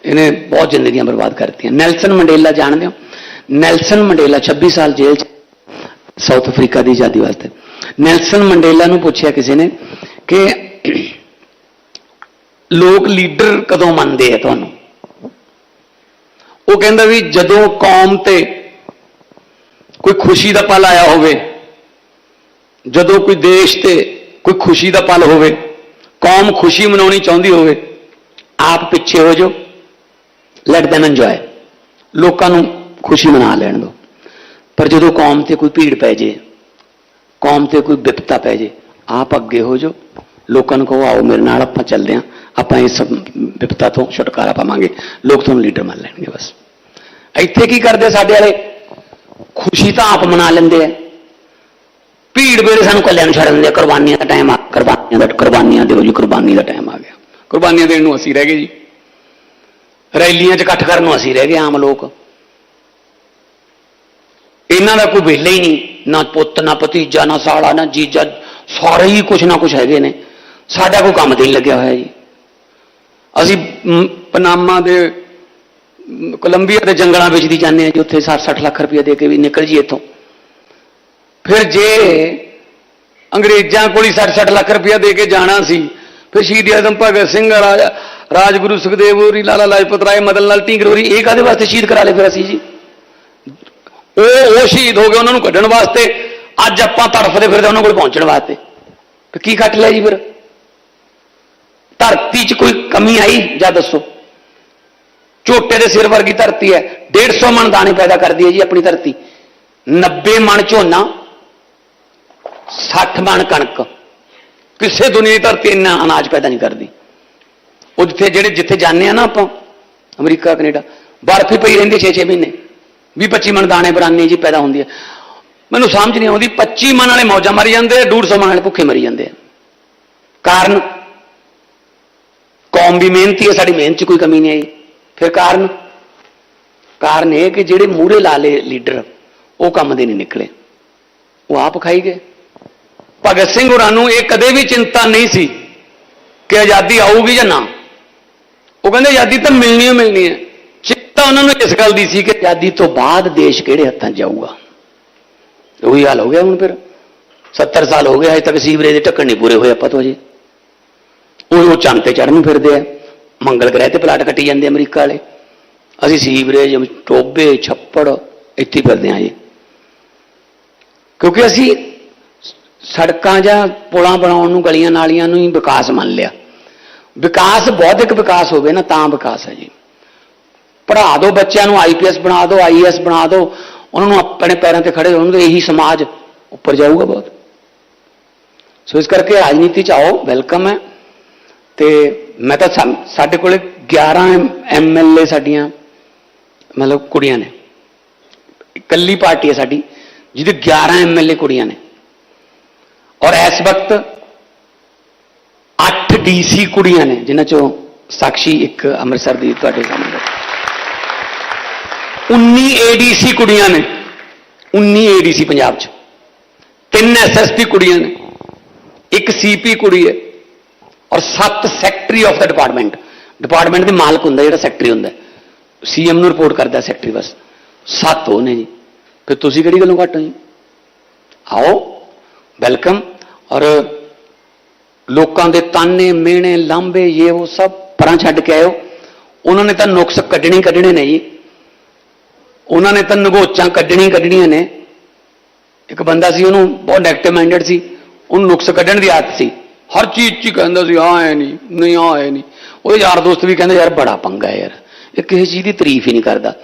ਇਹਨੇ ਬਹੁਤ ਜ਼ਿੰਦਗੀਆਂ ਬਰਬਾਦ ਕਰਤੀਆਂ। ਨੈਲਸਨ ਮੰਡੇਲਾ ਜਾਣਦੇ ਹੋ? ਨੈਲਸਨ ਮੰਡੇਲਾ 26 ਸਾਲ ਜੇਲ੍ਹ 'ਚ, ਸਾਊਥ ਅਫਰੀਕਾ ਦੀ ਆਜ਼ਾਦੀ ਵਾਸਤੇ। ਨੈਲਸਨ ਮੰਡੇਲਾ ਨੂੰ ਪੁੱਛਿਆ ਕਿਸੇ ਨੇ ਕਿ ਲੋਕ ਲੀਡਰ ਕਦੋਂ ਮੰਨਦੇ ਆ ਤੁਹਾਨੂੰ? ਉਹ ਕਹਿੰਦਾ ਵੀ ਜਦੋਂ ਕੌਮ ਤੇ ਕੋਈ ਖੁਸ਼ੀ ਦਾ ਪਲ ਆਇਆ ਹੋਵੇ, ਜਦੋਂ ਕੋਈ ਦੇਸ਼ ਤੇ ਕੋਈ ਖੁਸ਼ੀ ਦਾ ਪਲ ਹੋਵੇ, ਕੌਮ ਖੁਸ਼ੀ ਮਨਾਉਣੀ ਚਾਹੁੰਦੀ ਹੋਵੇ, ਆਪ ਪਿੱਛੇ ਹੋ ਜਾਓ ਲੈਟ them enjoy ਲੋਕਾਂ ਨੂੰ ਖੁਸ਼ੀ ਮਨਾ ਲੈਣ ਦਿਓ। ਪਰ ਜਦੋਂ ਕੌਮ ਤੇ ਕੋਈ ਭੀੜ ਪੈ ਜੇ, ਕੌਮ ਤੇ ਕੋਈ ਵਿਪਤਾ ਪੈ ਜੇ, ਆਪ ਅੱਗੇ ਹੋ ਜਾਓ। ਲੋਕਾਂ ਨੂੰ ਕਹੋ, ਆਓ ਮੇਰੇ ਨਾਲ, ਆਪਾਂ ਚੱਲਦੇ ਹਾਂ ਆਪਾਂ ਇਸ ਵਿਪਤਾ ਤੋਂ ਛੁਟਕਾਰਾ ਪਾਵਾਂਗੇ ਲੋਕ ਤੁਹਾਨੂੰ ਲੀਡਰ ਮੰਨ ਲੈਣਗੇ ਬਸ ਇੱਥੇ ਕੀ ਕਰਦੇ ਸਾਡੇ ਵਾਲੇ ਖੁਸ਼ੀ ਤਾਂ ਆਪ ਮਨਾ ਲੈਂਦੇ ਆ ਭੀੜ ਵੇਲੇ ਸਾਨੂੰ ਕੱਲਿਆਂ ਨੂੰ ਛੱਡ ਦਿੰਦੇ ਆ, ਕੁਰਬਾਨੀਆਂ ਦਾ ਟਾਈਮ ਆ ਕੁਰਬਾਨੀਆਂ ਦਾ ਕੁਰਬਾਨੀਆਂ ਦਿਓ ਜੀ ਕੁਰਬਾਨੀ ਦਾ ਟਾਈਮ ਆ ਗਿਆ ਕੁਰਬਾਨੀਆਂ ਦੇਣ ਨੂੰ ਅਸੀਂ ਰਹਿ ਗਏ ਜੀ ਰੈਲੀਆਂ 'ਚ ਇਕੱਠ ਕਰਨ ਨੂੰ ਅਸੀਂ ਰਹਿ ਗਏ ਆਮ ਲੋਕ ਇਹਨਾਂ ਦਾ ਕੋਈ ਵਿਹਲਾ ਹੀ ਨਹੀਂ ਨਾ ਪੁੱਤ ਨਾ ਭਤੀਜਾ ਨਾ ਸਾਲਾ ਨਾ ਜੀਜਾ ਸਾਰੇ ਹੀ ਕੁਛ ਨਾ ਕੁਛ ਹੈਗੇ ਨੇ ਸਾਡਾ ਕੋਈ ਕੰਮ ਤੇ ਨਹੀਂ ਲੱਗਿਆ ਹੋਇਆ ਜੀ ਅਸੀਂ ਪਨਾਮਾ ਦੇ ਕੋਲੰਬੀਆ ਦੇ ਜੰਗਲਾਂ ਵਿੱਚ ਦੀ ਜਾਂਦੇ ਆ ਜੀ, ਉੱਥੇ 60 ਲੱਖ ਰੁਪਏ ਦੇ ਕੇ ਵੀ ਨਿਕਲ ਜੀ ਇੱਥੋਂ। ਫਿਰ ਜੇ ਅੰਗਰੇਜ਼ਾਂ ਕੋਲ ਹੀ 60 ਲੱਖ ਰੁਪਇਆ ਦੇ ਕੇ ਜਾਣਾ ਸੀ, ਫਿਰ ਸ਼ਹੀਦ ਆਜ਼ਮ ਭਗਤ ਸਿੰਘ, ਰਾਜਾ, ਰਾਜਗੁਰੂ ਸੁਖਦੇਵ ਹੋਰੀ, ਲਾਲਾ ਲਾਜਪਤ ਰਾਏ, ਮਦਨ ਲਾਲ ਢੀਂਗਰ ਹੋਰੀ, ਇਹ ਕਾਦੇ ਵਾਸਤੇ ਸ਼ਹੀਦ ਕਰਾ ਲਏ ਫਿਰ ਅਸੀਂ ਜੀ? ਉਹ ਉਹ ਸ਼ਹੀਦ ਹੋ ਗਏ ਉਹਨਾਂ ਨੂੰ ਕੱਢਣ ਵਾਸਤੇ, ਅੱਜ ਆਪਾਂ ਤੜਫਦੇ ਫਿਰਦੇ ਉਹਨਾਂ ਕੋਲ ਪਹੁੰਚਣ ਵਾਸਤੇ। ਫਿਰ ਕੀ ਕੱਟ ਲਿਆ ਜੀ ਫਿਰ? ਧਰਤੀ 'ਚ ਕੋਈ ਕਮੀ ਆਈ? ਜਾਂ ਦੱਸੋ। ਝੋਟੇ ਦੇ ਸਿਰ ਵਰਗੀ ਧਰਤੀ ਹੈ। 150 ਮਣ ਦਾਣੇ ਪੈਦਾ ਕਰਦੀ ਹੈ ਜੀ ਆਪਣੀ ਧਰਤੀ। 90 ਮਣ ਝੋਨਾ 60 ਮਣ ਕਣਕ। ਕਿਸੇ ਦੁਨੀਆ ਦੀ ਧਰਤੀ ਇੰਨਾ ਅਨਾਜ ਪੈਦਾ ਨਹੀਂ ਕਰਦੀ। ਉਹ ਜਿੱਥੇ ਜਿਹੜੇ ਜਿੱਥੇ ਜਾਂਦੇ ਆ ਨਾ ਆਪਾਂ, ਅਮਰੀਕਾ, ਕੈਨੇਡਾ, ਬਰਫ਼ ਹੀ ਪਈ ਰਹਿੰਦੀ 6-6 ਮਹੀਨੇ। 20-25 ਮਣ ਦਾਣੇ ਬਰਾਨੀ ਜੀ ਪੈਦਾ ਹੁੰਦੀ ਹੈ। ਮੈਨੂੰ ਸਮਝ ਨਹੀਂ ਆਉਂਦੀ 25 ਮਣ ਵਾਲੇ ਮੌਜਾਂ ਮਰੀ ਜਾਂਦੇ ਆ 150 ਮਣ ਵਾਲੇ ਭੁੱਖੇ ਮਰੀ ਜਾਂਦੇ ਆ। ਕਾਰਨ ਕੌਮ ਵੀ ਮਿਹਨਤੀ ਹੈ ਸਾਡੀ ਮਿਹਨਤ 'ਚ ਕੋਈ ਕਮੀ ਨਹੀਂ ਆਈ। ਫਿਰ ਕਾਰਨ? ਕਾਰਨ ਇਹ ਕਿ ਜਿਹੜੇ ਮੂਹਰੇ ਲਾ ਲਏ ਲੀਡਰ, ਉਹ ਕੰਮ ਦੇ ਨਹੀਂ ਨਿਕਲੇ। ਉਹ ਆਪ ਖਾਈ ਗਏ। ਭਗਤ ਸਿੰਘ ਹੋਰਾਂ ਨੂੰ ਇਹ ਕਦੇ ਵੀ ਚਿੰਤਾ ਨਹੀਂ ਸੀ ਕਿ ਆਜ਼ਾਦੀ ਆਊਗੀ ਜਾਂ ਨਾ। ਉਹ ਕਹਿੰਦੇ ਆਜ਼ਾਦੀ ਤਾਂ ਮਿਲਣੀ ਹੀ ਮਿਲਣੀ ਹੈ। ਚਿੰਤਾ ਉਹਨਾਂ ਨੂੰ ਇਸ ਗੱਲ ਦੀ ਸੀ ਕਿ ਆਜ਼ਾਦੀ ਤੋਂ ਬਾਅਦ ਦੇਸ਼ ਕਿਹੜੇ ਹੱਥਾਂ 'ਚ ਜਾਊਗਾ। ਉਹੀ ਹਾਲ ਹੋ ਗਿਆ ਹੁਣ ਫਿਰ। 70 ਸਾਲ ਹੋ ਗਏ ਅਜੇ ਤੱਕ ਸੀਵਰੇਜ ਦੇ ਢੱਕਣ ਨਹੀਂ ਪੂਰੇ ਹੋਏ ਆਪਾਂ ਤੋਂ ਜੀ ਉਹ ਉਹ ਚੰਨ ਤੇ ਚੜ੍ਹਨ ਫਿਰਦੇ ਆ। ਮੰਗਲ ਗ੍ਰਹਿ ਤੇ ਪਲਾਟ ਕੱਟੀ ਜਾਂਦੇ ਆ ਅਮਰੀਕਾ ਵਾਲੇ। ਅਸੀਂ ਸੀਵਰੇਜ ਟੋਬੇ ਛੱਪੜ ਇੱਥੇ ਫਿਰਦੇ ਆ ਜੀ। ਕਿਉਂਕਿ ਅਸੀਂ ਸੜਕਾਂ ਜਾਂ ਪੁਲਾਂ ਬਣਾਉਣ ਨੂੰ, ਗਲੀਆਂ ਨਾਲੀਆਂ ਨੂੰ ਹੀ ਵਿਕਾਸ ਮੰਨ ਲਿਆ। ਵਿਕਾਸ ਬੌਧਿਕ ਵਿਕਾਸ ਹੋਵੇ ਨਾ, ਤਾਂ ਵਿਕਾਸ ਹੈ ਜੀ। ਪੜ੍ਹਾ ਦਿਓ ਬੱਚਿਆਂ ਨੂੰ ਆਈਪੀਐਸ ਬਣਾ ਦਿਓ ਆਈਐਸ ਬਣਾ ਦਿਓ ਉਹਨਾਂ ਨੂੰ ਆਪਣੇ ਪੈਰਾਂ ਤੇ ਖੜੇ ਹੋਣ ਦੇ ਇਹੀ ਸਮਾਜ ਉੱਪਰ ਜਾਊਗਾ ਬਹੁਤ। ਸੋ ਇਸ ਕਰਕੇ ਰਾਜਨੀਤੀ ਚ ਆਓ, ਵੈਲਕਮ ਹੈ। ਤੇ ਮੈਂ ਤਾਂ ਸਾ- ਸਾਡੇ ਕੋਲੇ 11 ਐਮਐਲਏ ਸਾਡੀਆਂ ਮਤਲਬ ਕੁੜੀਆਂ ਨੇ। ਇਕੱਲੀ ਪਾਰਟੀ ਹੈ ਸਾਡੀ, ਜਿਹਦੇ 11 ਐਮਐਲਏ ਕੁੜੀਆਂ ਨੇ। ਔਰ ਇਸ ਵਕਤ 8 ਡੀਸੀ ਕੁੜੀਆਂ ਨੇ, ਜਿਨ੍ਹਾਂ ਚੋਂ ਸਾਕਸ਼ੀ ਇੱਕ ਅੰਮ੍ਰਿਤਸਰ ਦੀ ਤੁਹਾਡੇ ਸਾਹਮਣੇ 19 ਏਡੀਸੀ ਕੁੜੀਆਂ ਨੇ 19 ਏਡੀਸੀ ਪੰਜਾਬ 'ਚ। ਤਿੰਨ ਐਸਐਸਪੀ ਕੁੜੀਆਂ ਨੇ। ਇੱਕ ਸੀਪੀ ਕੁੜੀ ਹੈ। ਔਰ ਸੱਤ ਸੈਕਟਰੀ ਆਫ ਦਾ ਡਿਪਾਰਟਮੈਂਟ। ਡਿਪਾਰਟਮੈਂਟ ਦੇ ਮਾਲਕ ਹੁੰਦਾ, ਜਿਹੜਾ ਸੈਕਟਰੀ ਹੁੰਦਾ। ਸੀਐਮ ਨੂੰ ਰਿਪੋਰਟ ਕਰਦਾ ਸੈਕਟਰੀ ਬਸ ਸੱਤ ਉਹ ਨੇ ਜੀ। ਫਿਰ ਤੁਸੀਂ ਕਿਹੜੀ ਗੱਲੋਂ ਘੱਟ ਹੋ ਜੀ? ਆਓ ਵੈਲਕਮ ਔਰ ਲੋਕਾਂ ਦੇ ਤਾਨੇ, ਮਿਹਣੇ ਲਾਂਬੇ ਇਹ ਉਹ ਸਭ ਪਰਾਂ ਛੱਡ ਕੇ ਆਇਓ। ਉਹਨਾਂ ਨੇ ਤਾਂ ਨੁਕਸ ਕੱਢਣੇ ਕੱਢਣੇ ਨੇ ਜੀ। ਉਹਨਾਂ ਨੇ ਤਾਂ ਨਗੋਚਾਂ ਕੱਢਣੀ ਕੱਢਣੀਆਂ ਨੇ। ਇੱਕ ਬੰਦਾ ਸੀ, ਉਹਨੂੰ ਬਹੁਤ ਨੈਗੇਟਿਵ ਮਾਈਂਡਡ ਸੀ। ਉਹਨੂੰ ਨੁਕਸ ਕੱਢਣ ਦੀ ਆਦਤ ਸੀ। ਹਰ ਚੀਜ਼ 'ਚ ਹੀ ਕਹਿੰਦਾ ਸੀ ਆ ਐ ਨਹੀਂ ਨਹੀਂ ਆ ਐ ਨਹੀਂ ਉਹਦੇ ਯਾਰ ਦੋਸਤ ਵੀ ਕਹਿੰਦੇ, ਯਾਰ ਬੜਾ ਪੰਗਾ ਯਾਰ। ਇਹ ਕਿਸੇ ਚੀਜ਼ ਦੀ ਤਾਰੀਫ ਹੀ ਨਹੀਂ ਕਰਦਾ।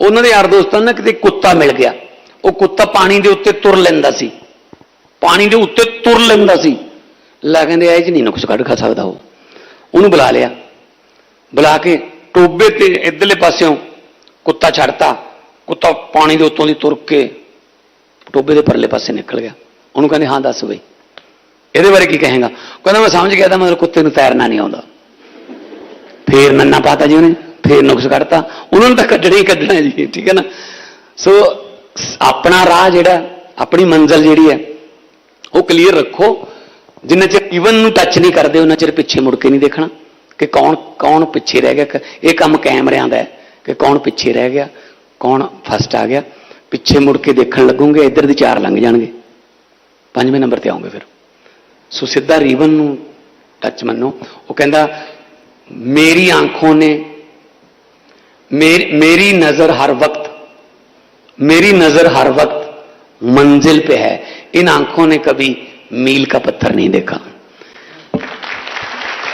ਉਹਨਾਂ ਦੇ ਯਾਰ ਦੋਸਤਾਂ ਨੂੰ ਨਾ ਕਿਤੇ ਕੁੱਤਾ ਮਿਲ ਗਿਆ। ਉਹ ਕੁੱਤਾ ਪਾਣੀ ਦੇ ਉੱਤੇ ਤੁਰ ਲੈਂਦਾ ਸੀ। ਪਾਣੀ ਦੇ ਉੱਤੇ ਤੁਰ ਲੈਂਦਾ ਸੀ। ਲੈ ਕਹਿੰਦੇ ਐ ਚ ਨਹੀਂ ਨੁਕਸ ਕੱਢ ਖਾ ਸਕਦਾ ਉਹ। ਉਹਨੂੰ ਬੁਲਾ ਲਿਆ। ਬੁਲਾ ਕੇ ਟੋਬੇ ਤੇ ਇਧਰਲੇ ਪਾਸਿਓਂ ਕੁੱਤਾ ਛੱਡਤਾ। ਕੁੱਤਾ ਪਾਣੀ ਦੇ ਉੱਤੋਂ ਦੀ ਤੁਰ ਕੇ ਟੋਬੇ ਦੇ ਪਰਲੇ ਪਾਸੇ ਨਿਕਲ ਗਿਆ। ਉਹਨੂੰ ਕਹਿੰਦੇ, ਹਾਂ, ਦੱਸ ਬਈ। ਇਹਦੇ ਬਾਰੇ ਕੀ ਕਹੇਗਾ? ਕਹਿੰਦਾ, ਮੈਂ ਸਮਝ ਗਿਆ ਤਾਂ ਮਤਲਬ ਕੁੱਤੇ ਨੂੰ ਤੈਰਨਾ ਨਹੀਂ ਆਉਂਦਾ। ਫੇਰ ਨੰਨਾ ਪਾਤਾ ਜੀ ਉਹਨੇ, ਫੇਰ ਨੁਕਸ ਕੱਢਤਾ। ਉਹਨਾਂ ਨੂੰ ਤਾਂ ਕੱਢਣਾ ਹੀ ਕੱਢਣਾ ਜੀ, ਠੀਕ ਹੈ ਨਾ? ਸੋ, ਆਪਣਾ ਰਾਹ ਜਿਹੜਾ, ਆਪਣੀ ਮੰਜ਼ਲ ਜਿਹੜੀ ਹੈ, ਉਹ ਕਲੀਅਰ ਰੱਖੋ। ਜਿੰਨਾ ਚਿਰ ਈਵਨ ਨੂੰ ਟੱਚ ਨਹੀਂ ਕਰਦੇ, ਉਹਨਾਂ ਚਿਰ ਪਿੱਛੇ ਮੁੜ ਕੇ ਨਹੀਂ ਦੇਖਣਾ ਕਿ ਕੌਣ ਕੌਣ ਪਿੱਛੇ ਰਹਿ ਗਿਆ। ਇਹ ਕੰਮ ਕੈਮਰਿਆਂ ਦਾ ਹੈ ਕਿ ਕੌਣ ਪਿੱਛੇ ਰਹਿ ਗਿਆ, ਕੌਣ ਫਸਟ ਆ ਗਿਆ। ਪਿੱਛੇ ਮੁੜ ਕੇ ਦੇਖਣ ਲੱਗੋਗੇ, ਇੱਧਰ ਦੀ ਚਾਰ ਲੰਘ ਜਾਣਗੇ। ਪੰਜਵੇਂ ਨੰਬਰ ਤੇ ਆਉਂਗੇ ਫਿਰ। ਸੋ ਸਿੱਧਾ ਰੀਵਨ ਨੂੰ ਟੱਚ ਮੰਨੋ। ਉਹ ਕਹਿੰਦਾ, ਮੇਰੀ ਆਂਖੋਂ ਨੇ, ਮੇਰੀ ਨਜ਼ਰ ਹਰ ਵਕਤ, ਮੇਰੀ ਨਜ਼ਰ ਹਰ ਵਕਤ ਮੰਜ਼ਿਲ पे ਹੈ। इन आंखों ਨੇ कभी ਮੀਲ का ਪੱਥਰ ਨਹੀਂ ਦੇਖਾ।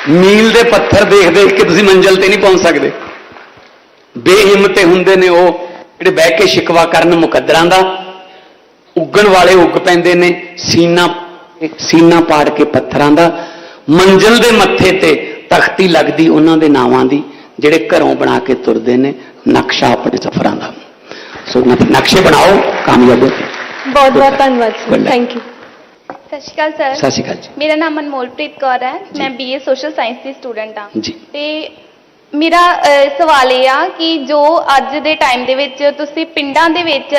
ਮੀਲ ਦੇ ਪੱਥਰ ਦੇਖ ਦੇਖ ਕੇ ਤੁਸੀਂ ਮੰਜ਼ਿਲ ਤੇ ਨਹੀਂ ਪਹੁੰਚ ਸਕਦੇ। ਬੇਹਿੰਮਤੇ ਹੁੰਦੇ ਨੇ ਉਹ, ਜਿਹੜੇ ਬਹਿ ਕੇ ਸ਼ਿਕਵਾ ਕਰਨ ਮੁਕੱਦਰਾਂ ਦਾ। ਉੱਗਣ ਵਾਲੇ ਉੱਗ ਪੈਂਦੇ ਨੇ, ਸੀਨਾ ਸੀਨਾ ਪਾੜ ਕੇ ਪੱਥਰਾਂ ਦਾ ਮੰਜ਼ਿਲ ਦੇ ਮੱਥੇ ਤੇ ਤਖਤੀ ਲੱਗਦੀ ਉਹਨਾਂ ਦੇ ਨਾਵਾਂ ਦੀ ਜਿਹੜੇ ਘਰੋਂ ਬਣਾ ਕੇ ਤੁਰਦੇ ਨੇ ਨਕਸ਼ਾ ਆਪਣੇ ਸਫ਼ਰਾਂ ਦਾ। ਸੋ ਨਕਸ਼ੇ ਬਣਾਓ ਕਾਮਯਾਬ ਹੋ ਬਹੁਤ ਬਹੁਤ ਧੰਨਵਾਦ ਸਰ. ਥੈਂਕ ਯੂ ਸਤਿ ਸ਼੍ਰੀ ਅਕਾਲ ਸਰ। ਸਤਿ ਸ਼੍ਰੀ ਅਕਾਲ ਜੀ। ਮੇਰਾ ਨਾਮ ਅਨਮੋਲਪ੍ਰੀਤ ਕੌਰ ਹੈ। ਮੈਂ ਬੀਏ ਸੋਸ਼ਲ ਸਾਇੰਸ ਦੀ ਸਟੂਡੈਂਟ ਹਾਂ। ਜੀ। ਤੇ ਮੇਰਾ ਸਵਾਲ ਇਹ ਆ ਕਿ ਜੋ ਅੱਜ ਦੇ ਟਾਈਮ ਦੇ ਵਿੱਚ ਤੁਸੀਂ ਪਿੰਡਾਂ ਦੇ ਵਿੱਚ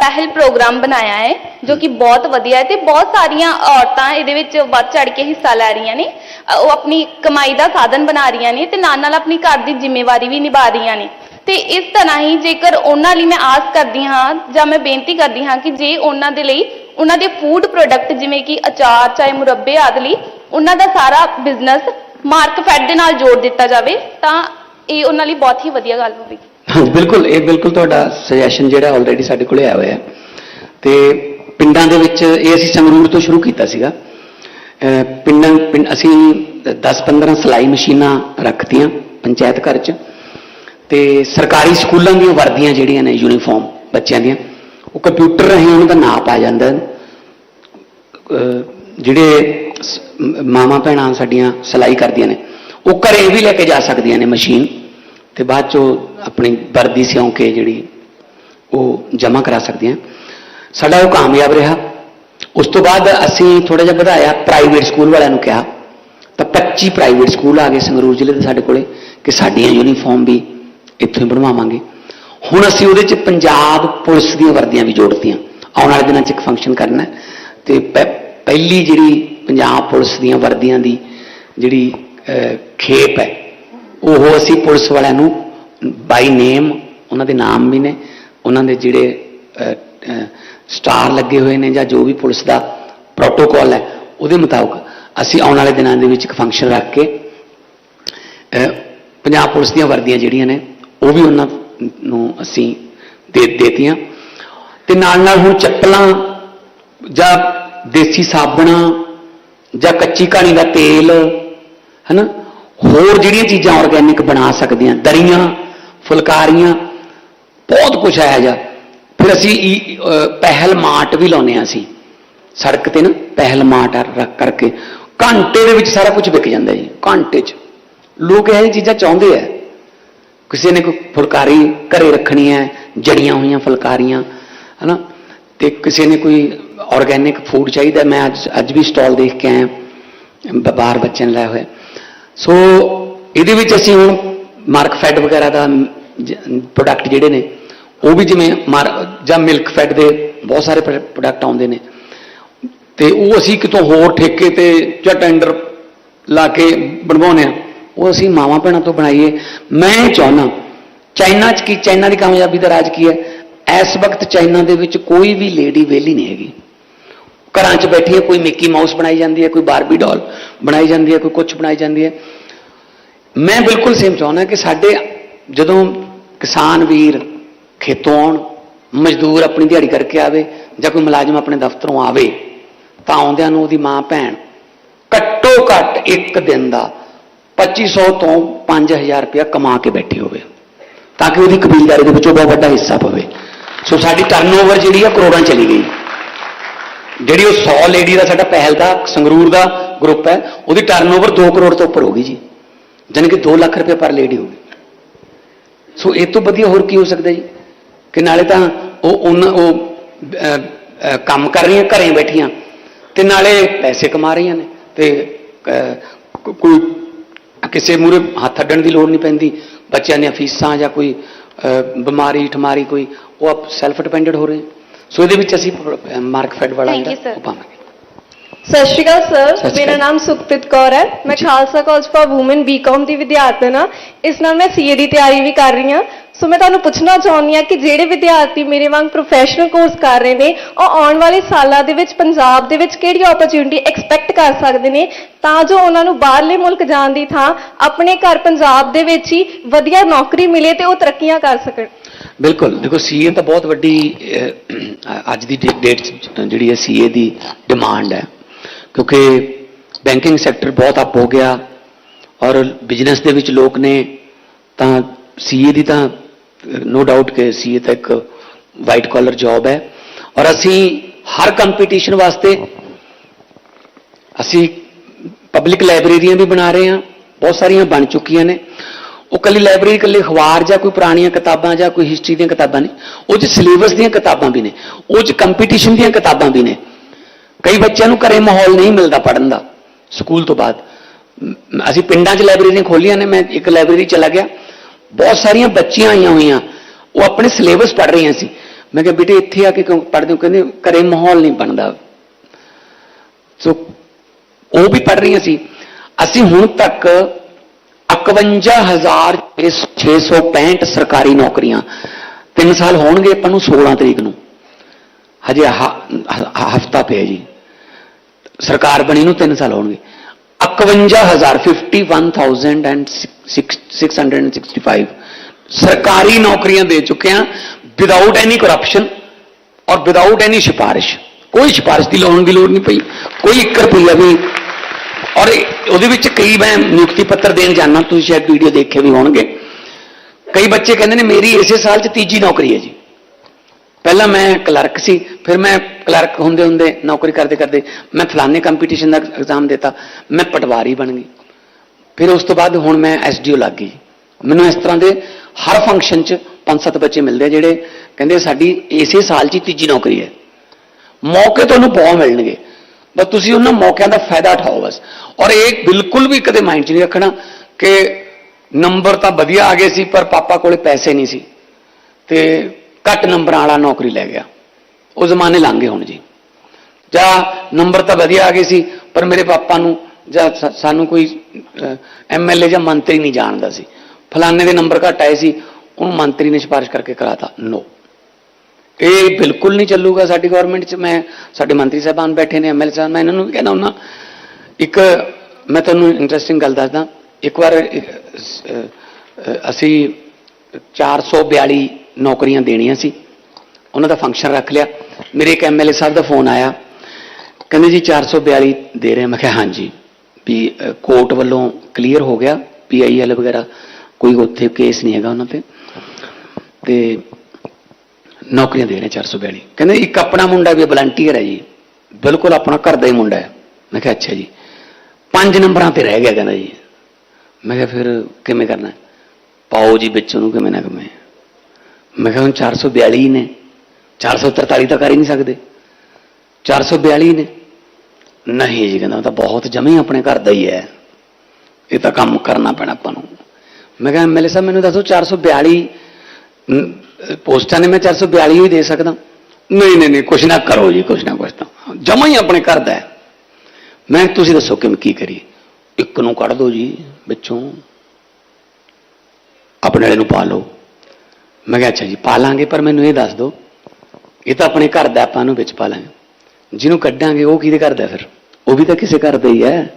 ਪਹਿਲ ਪ੍ਰੋਗਰਾਮ ਬਣਾਇਆ ਹੈ, ਜੋ ਕਿ ਬਹੁਤ ਵਧੀਆ ਹੈ ਤੇ ਬਹੁਤ ਸਾਰੀਆਂ ਔਰਤਾਂ ਇਹਦੇ ਵਿੱਚ ਵੱਧ ਚੜ ਕੇ ਹਿੱਸਾ ਲੈ ਰਹੀਆਂ ਨੇ ਉਹ ਆਪਣੀ ਕਮਾਈ ਦਾ ਸਾਧਨ ਬਣਾ ਰਹੀਆਂ ਨੇ ਤੇ ਨਾਲ ਨਾਲ ਆਪਣੀ ਘਰ ਦੀ ਜ਼ਿੰਮੇਵਾਰੀ ਵੀ ਨਿਭਾ ਰਹੀਆਂ ਨੇ। ਤੇ ਇਸ ਤਰ੍ਹਾਂ ਹੀ ਜੇਕਰ ਉਹਨਾਂ ਲਈ ਮੈਂ ਆਸ ਕਰਦੀ ਹਾਂ ਜਾਂ ਮੈਂ ਬੇਨਤੀ ਕਰਦੀ ਹਾਂ ਕਿ ਜੇ ਉਹਨਾਂ ਦੇ ਲਈ ਉਹਨਾਂ ਦੇ ਫੂਡ ਪ੍ਰੋਡਕਟ ਜਿਵੇਂ ਕਿ ਅਚਾਰ, ਚਾਹੇ ਮੁਰੱਬੇ ਆਦਿ ਲਈ, ਉਹਨਾਂ ਦਾ ਸਾਰਾ ਬਿਜ਼ਨਸ ਮਾਰਕ ਫੈਡ ਦੇ ਨਾਲ ਜੋੜ ਦਿੱਤਾ ਜਾਵੇ, ਤਾਂ ਇਹ ਉਹਨਾਂ ਲਈ ਬਹੁਤ ਹੀ ਵਧੀਆ ਗੱਲ ਹੋਵੇਗੀ। ਹਾਂਜੀ ਬਿਲਕੁਲ, ਇਹ ਬਿਲਕੁਲ ਤੁਹਾਡਾ ਸੁਜੈਸ਼ਨ ਜਿਹੜਾ ਆਲਰੇਡੀ ਸਾਡੇ ਕੋਲੇ ਆਇਆ ਹੋਇਆ। ਹੈ ਤੇ ਪਿੰਡਾਂ ਦੇ ਵਿੱਚ ਇਹ ਅਸੀਂ ਸੰਗਰੂਰ ਤੋਂ ਸ਼ੁਰੂ ਕੀਤਾ ਸੀਗਾ। ਪਿੰਡਾਂ, ਪਿੰਡ, ਅਸੀਂ 10-15 ਸਲਾਈ ਮਸ਼ੀਨਾਂ ਰੱਖਤੀਆਂ ਪੰਚਾਇਤ ਘਰ 'ਚ। ਤੇ ਸਰਕਾਰੀ ਸਕੂਲਾਂ ਦੀਆਂ ਵਰਦੀਆਂ ਜਿਹੜੀਆਂ ਨੇ ਯੂਨੀਫਾਰਮ ਬੱਚਿਆਂ ਦੀਆਂ, ਉਹ ਕੰਪਿਊਟਰ ਰਾਹੀਂ ਉਹਨਾਂ ਦਾ ਨਾਪ ਆ ਜਾਂਦਾ। ਜਿਹੜੇ ਸ- ਮਾਵਾਂ ਭੈਣਾਂ ਸਾਡੀਆਂ ਸਿਲਾਈ ਕਰਦੀਆਂ ਨੇ। ਉਹ ਘਰੇ ਵੀ ਲੈ ਕੇ ਜਾ ਸਕਦੀਆਂ ਨੇ ਮਸ਼ੀਨ ਤੇ ਬਾਅਦ ਚੋਂ ਆਪਣੀ ਵਰਦੀ ਸਿਉਂ ਕੇ ਜਿਹੜੀ ਉਹ ਜਮ੍ਹਾਂ ਕਰਾ ਸਕਦੀਆਂ। ਸਾਡਾ ਉਹ ਕਾਮਯਾਬ ਰਿਹਾ। ਉਸ ਤੋਂ ਬਾਅਦ ਅਸੀਂ ਥੋੜਾ ਜਿਹਾ ਵਧਾਇਆ ਪ੍ਰਾਈਵੇਟ ਸਕੂਲ ਵਾਲਿਆਂ ਨੂੰ ਕਿਹਾ। ਤਾਂ 25 ਪ੍ਰਾਈਵੇਟ ਸਕੂਲ ਆ ਗਏ ਸੰਗਰੂਰ ਜ਼ਿਲ੍ਹੇ ਦੇ ਸਾਡੇ ਕੋਲੇ ਕਿ ਸਾਡੀਆਂ ਯੂਨੀਫਾਰਮ ਵੀ ਇੱਥੋਂ ਹੀ ਬਣਵਾਵਾਂਗੇ। ਹੁਣ ਅਸੀਂ ਉਹਦੇ 'ਚ ਪੰਜਾਬ ਪੁਲਿਸ ਦੀਆਂ ਵਰਦੀਆਂ ਵੀ ਜੋੜਤੀਆਂ। ਆਉਣ ਵਾਲੇ ਦਿਨਾਂ 'ਚ ਇੱਕ ਫੰਕਸ਼ਨ ਕਰਨਾ ਹੈ। ਤੇ ਪਹਿਲੀ ਜਿਹੜੀ ਪੰਜਾਬ ਪੁਲਿਸ ਦੀਆਂ ਵਰਦੀਆਂ ਦੀ ਜਿਹੜੀ ਖੇਪ ਹੈ, ਉਹ ਅਸੀਂ ਪੁਲਿਸ ਵਾਲਿਆਂ ਨੂੰ ਬਾਈ ਨੇਮ ਉਹਨਾਂ ਦੇ ਨਾਮ ਵੀ ਨੇ, ਉਹਨਾਂ ਦੇ ਜਿਹੜੇ ਸਟਾਰ ਲੱਗੇ ਹੋਏ ਨੇ ਜਾਂ ਜੋ ਵੀ ਪੁਲਿਸ ਦਾ ਪ੍ਰੋਟੋਕਾਲ ਹੈ, ਉਹਦੇ ਮੁਤਾਬਕ ਅਸੀਂ ਆਉਣ ਵਾਲੇ ਦਿਨਾਂ ਦੇ ਵਿੱਚ ਇੱਕ ਫੰਕਸ਼ਨ ਰੱਖ ਕੇ ਪੰਜਾਬ ਪੁਲਿਸ ਦੀਆਂ ਵਰਦੀਆਂ ਜਿਹੜੀਆਂ ਨੇ, ਉਹ ਵੀ ਉਹਨਾਂ ਨੂੰ ਅਸੀਂ ਦੇ ਦੇਤੀਆਂ। ਤੇ ਨਾਲ ਨਾਲ ਹੁਣ ਚੱਪਲਾਂ ਜਾਂ ਦੇਸੀ ਸਾਬਣਾਂ ਜਾਂ ਕੱਚੀ ਘਾਣੀ ਦਾ ਤੇਲ, ਹਨਾ? ਹੋਰ ਜਿਹੜੀਆਂ ਚੀਜ਼ਾਂ ਆਰਗੈਨਿਕ ਬਣਾ ਸਕਦੇ ਸਕਦੀਆਂ, ਦਰੀਆਂ, ਫੁਲਕਾਰੀਆਂ, ਬਹੁਤ ਕੁਝ ਆਇਆ ਜਾ ਫਿਰ ਅਸੀਂ ਈ- ਪਹਿਲ ਮਾਰਟ ਵੀ ਲਾਉਨੇ ਆ ਅਸੀਂ। ਸੜਕ ਤੇ ਨਾ, ਪਹਿਲ ਮਾਰਟ ਰੱਖ ਕਰਕੇ। ਘੰਟੇ ਦੇ ਵਿੱਚ ਸਾਰਾ ਕੁਝ ਵਿਕ ਜਾਂਦਾ ਜੀ, ਘੰਟੇ 'ਚ। ਲੋਕ ਇਹ ਚੀਜ਼ਾਂ ਚਾਹੁੰਦੇ ਆ। ਕਿਸੇ ਨੇ ਕੋਈ ਫੁਲਕਾਰੀ ਘਰੇ ਰੱਖਣੀ ਹੈ, ਜੜੀਆਂ ਹੋਈਆਂ ਫੁਲਕਾਰੀਆਂ, ਹਨਾ? ਤੇ ਕਿਸੇ ਨੇ ਕੋਈ ਆਰਗੈਨਿਕ ਫੂਡ ਚਾਹੀਦਾ ਮੈਂ ਅੱਜ ਅੱਜ ਵੀ ਸਟਾਲ ਦੇਖ ਕੇ ਆਇਆ। ਬ- ਬਾਹਰ ਬੱਚਿਆਂ ਨੇ ਲਾਇਆ ਹੋਇਆ। ਸੋ, ਇਹਦੇ ਵਿੱਚ ਅਸੀਂ ਹੁਣ ਮਾਰਕ ਫੈਡ ਵਗੈਰਾ ਦਾ ਪ੍ਰੋਡਕਟ ਜਿਹੜੇ ਨੇ, ਉਹ ਵੀ ਜਿਵੇਂ ਮਾਰ, ਜਾਂ ਮਿਲਕ ਫੈਡ ਦੇ ਬਹੁਤ ਸਾਰੇ ਪ੍ਰੋਡਕਟ ਆਉਂਦੇ ਨੇ। ਤੇ ਉਹ ਅਸੀਂ ਕਿਤੋਂ ਹੋਰ ਠੇਕੇ ਤੇ ਜਾਂ ਟੈਂਡਰ ਲਾ ਕੇ ਬਣਵਾਉਂਦੇ ਆ ਉਹ ਅਸੀਂ ਮਾਵਾਂ ਭੈਣਾਂ ਤੋਂ ਬਣਾਈਏ। ਮੈਂ ਚਾਹੁੰਦਾ, ਚਾਈਨਾ 'ਚ ਕੀ, ਚਾਈਨਾ ਦੀ ਕਾਮਯਾਬੀ ਦਾ ਰਾਜ ਕੀ ਹੈ? ਇਸ ਵਕਤ ਚਾਈਨਾ ਦੇ ਵਿੱਚ ਕੋਈ ਵੀ ਲੇਡੀ ਵਿਹਲੀ ਨਹੀਂ ਹੈਗੀ। ਘਰਾਂ 'ਚ ਬੈਠੀ ਹੈ, ਕੋਈ ਮਿੱਕੀ ਮਾਊਸ ਬਣਾਈ ਜਾਂਦੀ ਹੈ, ਕੋਈ ਬਾਰਬੀ ਡਾਲ ਬਣਾਈ ਜਾਂਦੀ ਹੈ, ਕੋਈ ਕੁਝ ਬਣਾਈ ਜਾਂਦੀ ਹੈ। ਮੈਂ ਬਿਲਕੁਲ ਸੇਮ ਚਾਹੁੰਦਾ ਕਿ ਸਾਡੇ ਜਦੋਂ ਕਿਸਾਨ ਵੀਰ ਖੇਤੋਂ ਆਉਣ, ਮਜ਼ਦੂਰ ਆਪਣੀ ਦਿਹਾੜੀ ਕਰਕੇ ਆਵੇ ਜਾਂ ਕੋਈ ਮੁਲਾਜ਼ਮ ਆਪਣੇ ਦਫ਼ਤਰੋਂ ਆਵੇ, ਤਾਂ ਆਉਂਦਿਆਂ ਨੂੰ ਉਹਦੀ ਮਾਂ ਭੈਣ ਘੱਟੋ ਘੱਟ ਇੱਕ ਦਿਨ ਦਾ 2500 ਤੋਂ 5000 ਰੁਪਇਆ ਕਮਾ ਕੇ ਬੈਠੀ ਹੋਵੇ, ਤਾਂ ਕਿ ਉਹਦੀ ਕਬੀਲਦਾਰੀ ਦੇ ਵਿੱਚੋਂ ਬਹੁਤ ਵੱਡਾ ਹਿੱਸਾ ਪਵੇ। ਸੋ ਸਾਡੀ ਟਰਨਓਵਰ ਜਿਹੜੀ ਆ ਕਰੋੜਾਂ ਚਲੀ ਗਈ। ਜਿਹੜੀ ਉਹ 100 ਲੇਡੀ ਦਾ ਸਾਡਾ ਪਹਿਲ ਦਾ, ਸੰਗਰੂਰ ਦਾ ਗਰੁੱਪ ਹੈ, ਉਹਦੀ ਟਰਨਓਵਰ 2 ਕਰੋੜ ਤੋਂ ਉੱਪਰ ਹੋ ਗਈ ਜੀ। ਜਾਣੀ ਕਿ 2 ਲੱਖ ਰੁਪਏ ਪਰ ਲੇਡੀ ਹੋ ਗਈ ਸੋ ਇਹ ਤੋਂ ਵਧੀਆ ਹੋਰ ਕੀ ਹੋ ਸਕਦਾ ਜੀ? ਕਿ ਨਾਲੇ ਤਾਂ ਉਹ ਉਹਨਾਂ, ਉਹ ਕੰਮ ਕਰ ਰਹੀਆਂ, ਘਰੇ ਬੈਠੀਆਂ, ਤੇ ਨਾਲੇ ਪੈਸੇ ਕਮਾ ਰਹੀਆਂ ਨੇ, ਤੇ ਕੋਈ ਕਿਸੇ ਮੂਰੇ ਹੱਥ ਅੱਡਣ ਦੀ ਲੋੜ ਨਹੀਂ ਪੈਂਦੀ। ਬੱਚਿਆਂ ਦੀਆਂ ਫੀਸਾਂ ਜਾਂ ਕੋਈ ਬਿਮਾਰੀ ਠਮਾਰੀ ਕੋਈ, ਉਹ ਆਪ ਸੈਲਫ ਡਿਪੈਂਡੈਂਟ ਹੋ ਰਹੇ ਸੋ ਇਹਦੇ ਵਿੱਚ ਅਸੀਂ ਮਾਰਕ ਫੈਡ ਵਾਲਾ ਜਿਹੜਾ ਪਾਵਾਂਗੇ ਸਤਿ ਸ਼੍ਰੀ ਅਕਾਲ ਸਰ ਮੇਰਾ ਨਾਮ ਸੁਖਪ੍ਰੀਤ ਕੌਰ ਹੈ। ਮੈਂ Khalsa college for women BCom ਦੀ ਵਿਦਿਆਰਥਣ ਹਾਂ। ਇਸ ਨਾਲ ਮੈਂ ਸੀਏ ਦੀ ਤਿਆਰੀ ਵੀ ਕਰ ਰਹੀ ਹਾਂ। ਸੋ ਮੈਂ ਤੁਹਾਨੂੰ ਪੁੱਛਣਾ ਚਾਹੁੰਦੀ ਹਾਂ ਕਿ ਜਿਹੜੇ ਵਿਦਿਆਰਥੀ ਮੇਰੇ ਵਾਂਗ ਪ੍ਰੋਫੈਸ਼ਨਲ ਕੋਰਸ ਕਰ ਰਹੇ ਨੇ ਉਹ ਆਉਣ ਵਾਲੇ ਸਾਲਾਂ ਦੇ ਵਿੱਚ ਪੰਜਾਬ ਦੇ ਵਿੱਚ ਕਿਹੜੀ ਓਪਰਚੁਨਿਟੀ ਐਕਸਪੈਕਟ ਕਰ ਸਕਦੇ ਨੇ? ਤਾਂ ਜੋ ਉਹਨਾਂ ਨੂੰ ਬਾਹਰਲੇ ਮੁਲਕ ਜਾਣ ਦੀ ਥਾਂ ਆਪਣੇ ਘਰ ਪੰਜਾਬ ਦੇ ਵਿੱਚ ਹੀ ਵਧੀਆ ਨੌਕਰੀ ਮਿਲੇ ਤੇ ਉਹ ਤਰੱਕੀਆਂ ਕਰ ਸਕਣ। ਬਿਲਕੁਲ, ਦੇਖੋ, ਸੀਏ ਤਾਂ ਬਹੁਤ ਵੱਡੀ ਅੱਜ ਦੀ ਡੇਟ 'ਚ ਜਿਹੜੀ ਹੈ ਸੀਏ ਦੀ ਡਿਮਾਂਡ ਹੈ। ਕਿਉਂਕਿ ਬੈਂਕਿੰਗ ਸੈਕਟਰ ਬਹੁਤ ਅਪ ਹੋ ਗਿਆ ਔਰ ਬਿਜ਼ਨਸ ਦੇ ਵਿੱਚ ਲੋਕ ਨੇ ਤਾਂ ਸੀਏ ਦੀ ਤਾਂ ਨੋ ਡਾਊਟ ਕਿ ਸੀਏ ਤਾਂ ਇੱਕ ਵਾਈਟ ਕਾਲਰ ਜੌਬ ਹੈ। ਔਰ ਅਸੀਂ ਹਰ ਕੰਪੀਟੀਸ਼ਨ ਵਾਸਤੇ ਅਸੀਂ ਪਬਲਿਕ ਲਾਇਬ੍ਰੇਰੀਆਂ ਵੀ ਬਣਾ ਰਹੇ ਹਾਂ। ਬਹੁਤ ਸਾਰੀਆਂ ਬਣ ਚੁੱਕੀਆਂ ਨੇ। ਉਹ ਕੱਲੀ ਲਾਇਬ੍ਰੇਰੀ, ਕੱਲੇ ਅਖਬਾਰ ਜਾਂ ਕੋਈ ਪੁਰਾਣੀਆਂ ਕਿਤਾਬਾਂ ਜਾਂ ਕੋਈ ਹਿਸਟਰੀ ਦੀਆਂ ਕਿਤਾਬਾਂ ਨੇ ਉਹ 'ਚ ਸਿਲੇਬਸ ਦੀਆਂ ਕਿਤਾਬਾਂ ਵੀ ਨੇ। ਉਹ 'ਚ ਕੰਪੀਟੀਸ਼ਨ ਦੀਆਂ ਕਿਤਾਬਾਂ ਵੀ ਨੇ। ਕਈ ਬੱਚਿਆਂ ਨੂੰ ਘਰੇ ਮਾਹੌਲ ਨਹੀਂ ਮਿਲਦਾ ਪੜਨ ਦਾ, ਸਕੂਲ ਤੋਂ ਬਾਅਦ। ਅਸੀਂ ਪਿੰਡਾਂ 'ਚ ਲਾਇਬ੍ਰੇਰੀਆਂ ਖੋਲੀਆਂ ਨੇ, ਮੈਂ ਇੱਕ ਲਾਇਬ੍ਰੇਰੀ ਚਲਾ ਗਿਆ। ਬਹੁਤ ਸਾਰੀਆਂ ਬੱਚੀਆਂ ਆਈਆਂ ਹੋਈਆਂ। ਉਹ ਆਪਣੇ ਸਿਲੇਬਸ ਪੜ੍ਹ ਰਹੀਆਂ ਸੀ। ਮੈਂ ਕਿਹਾ, ਬੇਟੇ, ਇੱਥੇ ਆ ਕੇ ਕਿਉਂ ਪੜ੍ਹਦੇ ਹੋ? ਕਹਿੰਦੇ, ਘਰੇ ਮਾਹੌਲ ਨਹੀਂ ਬਣਦਾ। ਸੋ ਉਹ ਵੀ ਪੜ੍ਹ ਰਹੀਆਂ ਸੀ। ਅਸੀਂ ਹੁਣ ਤੱਕ 51665 ਸਰਕਾਰੀ ਨੌਕਰੀਆਂ। 3 ਸਾਲ ਹੋਣਗੇ ਆਪਾਂ ਨੂੰ 16 ਤਰੀਕ ਨੂੰ। ਹਜੇ ਹਫਤਾ ਪਿਆ ਜੀ। ਸਰਕਾਰ ਬਣੀ ਨੂੰ 3 ਸਾਲ ਹੋਣਗੇ। 51665 ਸਰਕਾਰੀ ਨੌਕਰੀਆਂ ਦੇ ਚੁੱਕੇ ਹਾਂ ਵਿਦਆਊਟ ਐਨੀ ਕਰਪਸ਼ਨ ਔਰ ਵਿਦਆਊਟ ਐਨੀ ਸਿਫਾਰਿਸ਼। ਕੋਈ ਸਿਫਾਰਿਸ਼ ਦੀ ਲਾਉਣ ਦੀ ਲੋੜ ਨਹੀਂ ਪਈ। ਕੋਈ 1 ਰੁਪਈਆ ਵੀ ਔਰ ਉਹਦੇ ਵਿੱਚ ਕਈ ਮੈਂ ਨਿਯੁਕਤੀ ਪੱਤਰ ਦੇਣ ਜਾਣਾ ਤੁਸੀਂ ਸ਼ਾਇਦ ਵੀਡੀਓ ਦੇਖੇ ਵੀ ਹੋਣਗੇ। ਕਈ ਬੱਚੇ ਕਹਿੰਦੇ ਨੇ, ਮੇਰੀ ਇਸੇ ਸਾਲ 'ਚ ਤੀਜੀ ਨੌਕਰੀ ਹੈ ਜੀ। ਪਹਿਲਾਂ ਮੈਂ ਕਲਰਕ ਸੀ, ਫਿਰ ਮੈਂ ਕਲਰਕ ਹੁੰਦੇ ਹੁੰਦੇ ਨੌਕਰੀ ਕਰਦੇ ਕਰਦੇ ਮੈਂ ਫਲਾਣੇ ਕੰਪੀਟੀਸ਼ਨ ਦਾ ਐਗਜ਼ਾਮ ਦਿੱਤਾ, ਮੈਂ ਪਟਵਾਰੀ ਬਣ ਗਈ। ਫਿਰ ਉਸ ਤੋਂ ਬਾਅਦ ਹੁਣ ਮੈਂ ਐਸਡੀਓ ਲੱਗ ਗਈ। ਮੈਨੂੰ ਇਸ ਤਰ੍ਹਾਂ ਦੇ ਹਰ ਫੰਕਸ਼ਨ 'ਚ ਪੰਜ ਸੱਤ ਬੱਚੇ ਮਿਲਦੇ ਜਿਹੜੇ ਕਹਿੰਦੇ ਸਾਡੀ ਇਸੇ ਸਾਲ 'ਚ ਹੀ ਤੀਜੀ ਨੌਕਰੀ ਹੈ। ਮੌਕੇ ਤੁਹਾਨੂੰ ਬਹੁਤ ਮਿਲਣਗੇ। ਬਸ ਤੁਸੀਂ ਉਹਨਾਂ ਮੌਕਿਆਂ ਦਾ ਫਾਇਦਾ ਉਠਾਓ ਬਸ। ਔਰ ਇਹ ਬਿਲਕੁਲ ਵੀ ਕਦੇ ਮਾਈਂਡ 'ਚ ਨਹੀਂ ਰੱਖਣਾ ਕਿ ਨੰਬਰ ਤਾਂ ਵਧੀਆ ਆ ਗਏ ਸੀ, ਪਰ ਪਾਪਾ ਕੋਲੇ ਪੈਸੇ ਨਹੀਂ ਸੀ। ਤੇ ਘੱਟ ਨੰਬਰਾਂ ਵਾਲਾ ਨੌਕਰੀ ਲੈ ਗਿਆ। ਉਹ ਜ਼ਮਾਨੇ ਲੰਘ ਗਏ ਹੁਣ ਜੀ। ਜਾਂ ਨੰਬਰ ਤਾਂ ਵਧੀਆ ਆ ਗਏ ਸੀ, ਪਰ ਮੇਰੇ ਪਾਪਾ ਨੂੰ ਜਾਂ ਸਾਨੂੰ ਕੋਈ ਐਮਐਲਏ ਜਾਂ ਮੰਤਰੀ ਨਹੀਂ ਜਾਣਦਾ ਸੀ। ਫਲਾਣੇ ਦੇ ਨੰਬਰ ਘੱਟ ਆਏ ਸੀ, ਉਹਨੂੰ ਮੰਤਰੀ ਨੇ ਸਿਫਾਰਿਸ਼ ਕਰਕੇ ਕਰਾਤਾ ਨੋ ਇਹ ਬਿਲਕੁਲ ਨਹੀਂ ਚੱਲੂਗਾ ਸਾਡੀ ਗਵਰਨਮੈਂਟ 'ਚ। ਮੈਂ ਸਾਡੇ ਮੰਤਰੀ ਸਾਹਿਬਾਨ ਬੈਠੇ ਨੇ ਐਮਐਲਏ ਸਾਹਿਬ ਮੈਂ ਇਹਨਾਂ ਨੂੰ ਵੀ ਕਹਿਣਾ ਹੁੰਦਾ। ਇੱਕ ਮੈਂ ਤੁਹਾਨੂੰ ਇੰਟਰਸਟਿੰਗ ਗੱਲ ਦੱਸਦਾ। ਇੱਕ ਵਾਰ ਇੱਕ, ਅਹ, ਅਹ, ਅਸੀਂ 442 ਨੌਕਰੀਆਂ ਦੇਣੀਆਂ ਸੀ। ਉਹਨਾਂ ਦਾ ਫੰਕਸ਼ਨ ਰੱਖ ਲਿਆ। ਮੇਰੇ ਇੱਕ ਐਮਐਲਏ ਸਾਹਿਬ ਦਾ ਫੋਨ ਆਇਆ। ਕਹਿੰਦੇ ਜੀ 442 ਦੇ ਰਹੇ ਮੈਂ ਕਿਹਾ ਹਾਂਜੀ। ਵੀ ਕੋਰਟ ਵੱਲੋਂ ਕਲੀਅਰ ਹੋ ਗਿਆ। ਪੀਆਈਐਲ ਵਗੈਰਾ। ਕੋਈ ਉੱਥੇ ਕੇਸ ਨਹੀਂ ਹੈਗਾ ਉਹਨਾਂ ਤੇ। ਤੇ ਨੌਕਰੀਆਂ ਦੇ ਰਹੇ 442 ਕਹਿੰਦੇ ਇੱਕ ਆਪਣਾ ਮੁੰਡਾ ਵੀ ਵਲੰਟੀਅਰ ਹੈ ਜੀ। ਬਿਲਕੁਲ ਆਪਣਾ ਘਰ ਦਾ ਹੀ ਮੁੰਡਾ ਹੈ। ਮੈਂ ਕਿਹਾ, ਅੱਛਾ ਜੀ। ਪੰਜ ਨੰਬਰਾਂ ਤੇ ਰਹਿ ਗਿਆ ਕਹਿੰਦਾ ਜੀ। ਮੈਂ ਕਿਹਾ, ਫਿਰ ਕਿਵੇਂ ਕਰਨਾ? ਪਾਓ ਜੀ ਵਿੱਚ ਉਹਨੂੰ ਕਿਵੇਂ ਨਾ ਕਿਵੇਂ। ਮੈਂ ਕਿਹਾ, ਹੁਣ 442 ਨੇ। 443 ਤਾਂ ਕਰ ਹੀ ਨਹੀਂ ਸਕਦੇ। 442 ਨੇ। ਨਹੀਂ ਜੀ ਕਹਿੰਦਾ, ਉਹ ਤਾਂ ਬਹੁਤ ਜਮੇ ਆਪਣੇ ਘਰ ਦਾ ਹੀ ਹੈ। ਇਹ ਤਾਂ ਕੰਮ ਕਰਨਾ ਪੈਣਾ ਆਪਾਂ ਨੂੰ। ਮੈਂ ਕਿਹਾ ਐਮਐਲਏ ਸਾਹਿਬ, ਮੈਨੂੰ ਦੱਸੋ 442 ਨ- ਪੋਸਟਾਂ ਨੇ ਮੈਂ 442 ਹੀ ਦੇ ਸਕਦਾ। ਨਹੀਂ ਨਹੀਂ ਨਹੀਂ, ਕੁਛ ਨਾ ਕਰੋ ਜੀ, ਕੁਛ ਨਾ ਕੁਛ ਤਾਂ। ਜਮਾ ਹੀ ਆਪਣੇ ਘਰ ਦਾ ਮੈਂ ਤੁਸੀਂ ਦੱਸੋ ਕਿ ਕੀ ਕਰੀਏ? ਇੱਕ ਨੂੰ ਕੱਢ ਦਿਓ ਜੀ, ਵਿੱਚੋਂ। ਆਪਣੇ ਵਾਲੇ ਨੂੰ ਪਾ ਲਓ। ਮੈਂ ਕਿਹਾ, ਅੱਛਾ ਜੀ, ਪਾ ਲਾਂਗੇ, ਪਰ ਮੈਨੂੰ ਇਹ ਦੱਸ ਦਿਓ ਇਹ ਤਾਂ ਆਪਣੇ ਘਰ ਦਾ ਆਪਾਂ ਨੂੰ ਵਿੱਚ ਪਾ ਲਾਂਗੇ। ਜਿਹਨੂੰ ਕੱਢਾਂਗੇ, ਉਹ ਕਿਹਦੇ ਘਰ ਦਾ ਫਿਰ? ਉਹ ਵੀ ਤਾਂ ਕਿਸੇ ਘਰ ਦਾ ਹੀ ਹੈ।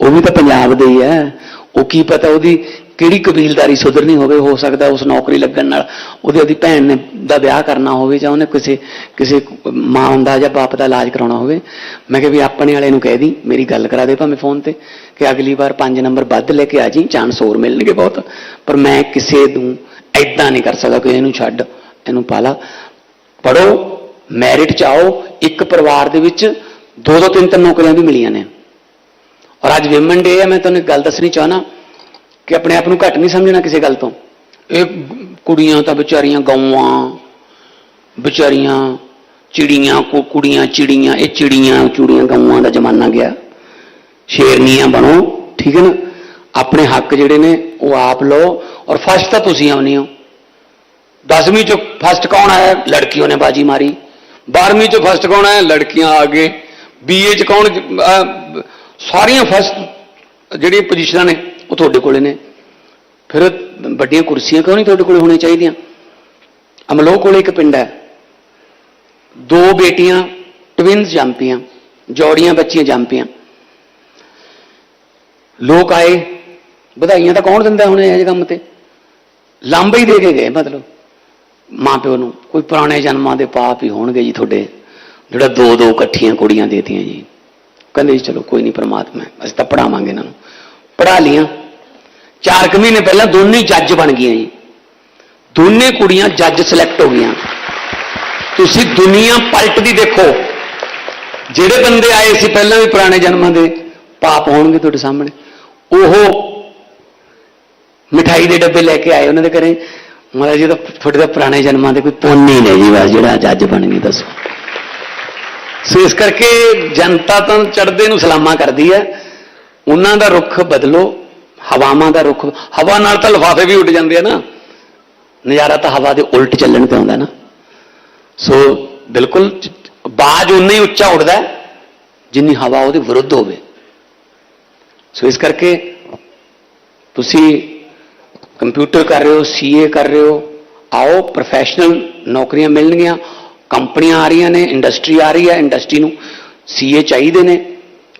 ਉਹ ਵੀ ਤਾਂ ਪੰਜਾਬ ਦਾ ਹੀ ਹੈ। ਉਹ ਕੀ ਪਤਾ ਉਹਦੀ ਕਿਹੜੀ ਕਬੀਲਦਾਰੀ ਸੁਧਰਨੀ ਹੋਵੇ, ਹੋ ਸਕਦਾ ਉਸ ਨੌਕਰੀ ਲੱਗਣ ਨਾਲ ਉਹਦੇ ਉਹਦੀ ਭੈਣ ਨੇ ਦਾ ਵਿਆਹ ਕਰਨਾ ਹੋਵੇ ਜਾਂ ਉਹਨੇ ਕਿਸੇ ਕਿਸੇ ਮਾਂ ਦਾ ਜਾਂ ਬਾਪ ਦਾ ਇਲਾਜ ਕਰਾਉਣਾ ਹੋਵੇ। ਮੈਂ ਕਿਹਾ ਵੀ ਆਪਣੇ ਵਾਲੇ ਨੂੰ ਕਹਿ ਦੀ, ਮੇਰੀ ਗੱਲ ਕਰਾ ਦੇ ਭਾਵੇਂ ਫੋਨ ਤੇ ਕਿ ਅਗਲੀ ਵਾਰ ਪੰਜ ਨੰਬਰ ਵੱਧ ਲੈ ਕੇ ਆ ਜੀ ਚਾਂਸ ਹੋਰ ਮਿਲਣਗੇ ਬਹੁਤ। ਪਰ ਮੈਂ ਕਿਸੇ ਨੂੰ ਐਦਾਂ ਨਹੀਂ ਕਰ ਸਕਦਾ ਕਿ ਇਹਨੂੰ ਛੱਡ, ਇਹਨੂੰ ਪਾਲਾ। ਪੜੋ ਮੈਰਿਟ ਚ ਆਓ, ਇੱਕ ਪਰਿਵਾਰ ਦੇ ਵਿੱਚ ਦੋ ਦੋ ਤਿੰਨ ਤਿੰਨ ਨੌਕਰੀਆਂ ਵੀ ਮਿਲੀਆਂ ਨੇ। ਔਰ ਅੱਜ ਵਿਮਨ ਡੇ ਹੈ, ਮੈਂ ਤੁਹਾਨੂੰ ਇੱਕ ਗੱਲ ਦੱਸਣੀ ਚਾਹਨਾ ਕਿ ਆਪਣੇ ਆਪ ਨੂੰ ਘੱਟ ਨਹੀਂ ਸਮਝਣਾ ਕਿਸੇ ਗੱਲ ਤੋਂ। ਇਹ ਕੁੜੀਆਂ ਤਾਂ ਵਿਚਾਰੀਆਂ ਗਊਆਂ, ਵਿਚਾਰੀਆਂ ਚਿੜੀਆਂ, ਕੁ- ਕੁੜੀਆਂ ਚਿੜੀਆਂ, ਇਹ ਚਿੜੀਆਂ ਚੂੜੀਆਂ ਗਊਆਂ ਦਾ ਜ਼ਮਾਨਾ ਗਿਆ। ਸ਼ੇਰਨੀਆਂ ਬਣੋ, ਠੀਕ ਹੈ ਨਾ? ਆਪਣੇ ਹੱਕ ਜਿਹੜੇ ਨੇ, ਉਹ ਆਪ ਲਓ ਔਰ ਫਸਟ ਤਾਂ ਤੁਸੀਂ ਆਉਣੀ ਹੋ। 10ਵੀਂ ਚ ਫਸਟ ਕੌਣ ਆਇਆ? ਲੜਕੀਆਂ ਨੇ ਬਾਜੀ ਮਾਰੀ। 12ਵੀਂ ਚ ਫਸਟ ਕੌਣ ਆਇਆ? ਲੜਕੀਆਂ ਆ ਗਏ। ਬੀਏ ਚ ਕੌਣ ਸਾਰੀਆਂ ਫਸਟ ਜਿਹੜੀਆਂ ਪੋਜੀਸ਼ਨਾਂ ਨੇ ਉਹ ਤੁਹਾਡੇ ਕੋਲੇ ਨੇ। ਫਿਰ ਵੱਡੀਆਂ ਕੁਰਸੀਆਂ ਕਿਉਂ ਨਹੀਂ ਤੁਹਾਡੇ ਕੋਲੇ ਹੋਣੀਆਂ ਚਾਹੀਦੀਆਂ? ਅਮਲੋ ਕੋਲੇ ਇੱਕ ਪਿੰਡ ਹੈ। ਦੋ ਬੇਟੀਆਂ ਟਵਿਨਸ ਜੰਪੀਆਂ ਜੋੜੀਆਂ ਬੱਚੀਆਂ ਜੰਪੀਆਂ ਲੋਕ ਆਏ, ਵਧਾਈਆਂ ਤਾਂ ਕੌਣ ਦਿੰਦਾ ਹੁਣ ਇਹ ਜਿਹੇ ਕੰਮ ਤੇ? ਲਾਂਬੇ ਹੀ ਦੇ ਕੇ ਗਏ ਮਤਲਬ। ਮਾਂ ਪਿਓ ਨੂੰ, ਕੋਈ ਪੁਰਾਣੇ ਜਨਮਾਂ ਦੇ ਪਾਪ ਹੀ ਹੋਣਗੇ ਜੀ ਤੁਹਾਡੇ। ਜਿਹੜਾ ਦੋ ਦੋ ਇਕੱਠੀਆਂ ਕੁੜੀਆਂ ਦੇਤੀਆਂ ਜੀ। ਕਹਿੰਦੇ ਜੀ, ਚਲੋ ਕੋਈ ਨਹੀਂ, ਪਰਮਾਤਮਾ ਅਸੀਂ ਤਾਂ ਪੜਾਵਾਂਗੇ ਇਹਨਾਂ ਨੂੰ। ਪੜਾ ਲੀਆਂ ਚਾਰ ਕੁ ਮਹੀਨੇ ਪਹਿਲਾਂ ਦੋਨੇ ਹੀ ਜੱਜ ਬਣ ਗਈਆਂ ਜੀ। ਦੋਨੇ ਕੁੜੀਆਂ ਜੱਜ ਸਿਲੈਕਟ ਹੋ ਗਈਆਂ। ਤੁਸੀਂ ਦੁਨੀਆ ਪਲਟਦੀ ਦੇਖੋ। ਜਿਹੜੇ ਬੰਦੇ ਆਏ ਸੀ ਪਹਿਲਾਂ ਵੀ ਪੁਰਾਣੇ ਜਨਮਾਂ ਦੇ, ਪਾਪ ਹੋਣਗੇ ਤੁਹਾਡੇ ਸਾਹਮਣੇ। ਉਹ ਮਿਠਾਈ ਦੇ ਡੱਬੇ ਲੈ ਕੇ ਆਏ ਉਹਨਾਂ ਦੇ ਘਰੇ। ਮਹਾਰਾਜ ਜੀ ਦਾ ਤੁਹਾਡੇ ਦਾ ਪੁਰਾਣੇ ਜਨਮਾਂ ਦੇ ਕੋਈ ਪੁੰਨ ਹੀ ਨਹੀਂ ਜੀ, ਬਸ ਜਿਹੜਾ ਜੱਜ ਬਣ ਗਏ, ਦੱਸੋ। ਸੋ ਇਸ ਕਰਕੇ ਜਨਤਾ ਤਾਂ ਚੜ੍ਹਦੇ ਨੂੰ ਸਲਾਮਾਂ ਕਰਦੀ ਹੈ। ਉਹਨਾਂ ਦਾ ਰੁੱਖ ਬਦਲੋ। ਹਵਾਵਾਂ ਦਾ ਰੁੱਖ, ਹਵਾ ਨਾਲ ਤਾਂ ਲਿਫਾਫੇ ਵੀ ਉੱਡ ਜਾਂਦੇ ਆ ਨਾ। ਨਜ਼ਾਰਾ ਤਾਂ ਹਵਾ ਦੇ ਉਲਟ ਚੱਲਣ ਤੇ ਆਉਂਦਾ ਨਾ। ਸੋ ਬਿਲਕੁਲ ਬਾਜ ਉਨਾ ਹੀ ਉੱਚਾ ਉੱਡਦਾ ਜਿੰਨੀ ਹਵਾ ਉਹਦੇ ਵਿਰੁੱਧ ਹੋਵੇ। ਸੋ ਇਸ ਕਰਕੇ ਤੁਸੀਂ ਕੰਪਿਊਟਰ ਕਰ ਰਹੇ ਹੋ ਸੀਏ ਕਰ ਰਹੇ ਹੋ, ਆਓ ਪ੍ਰੋਫੈਸ਼ਨਲ ਨੌਕਰੀਆਂ ਮਿਲਣਗੀਆਂ, ਕੰਪਨੀਆਂ ਆ ਰਹੀਆਂ ਨੇ ਇੰਡਸਟਰੀ ਆ ਰਹੀ ਹੈ ਇੰਡਸਟਰੀ ਨੂੰ ਸੀਏ ਚਾਹੀਦੇ ਨੇ।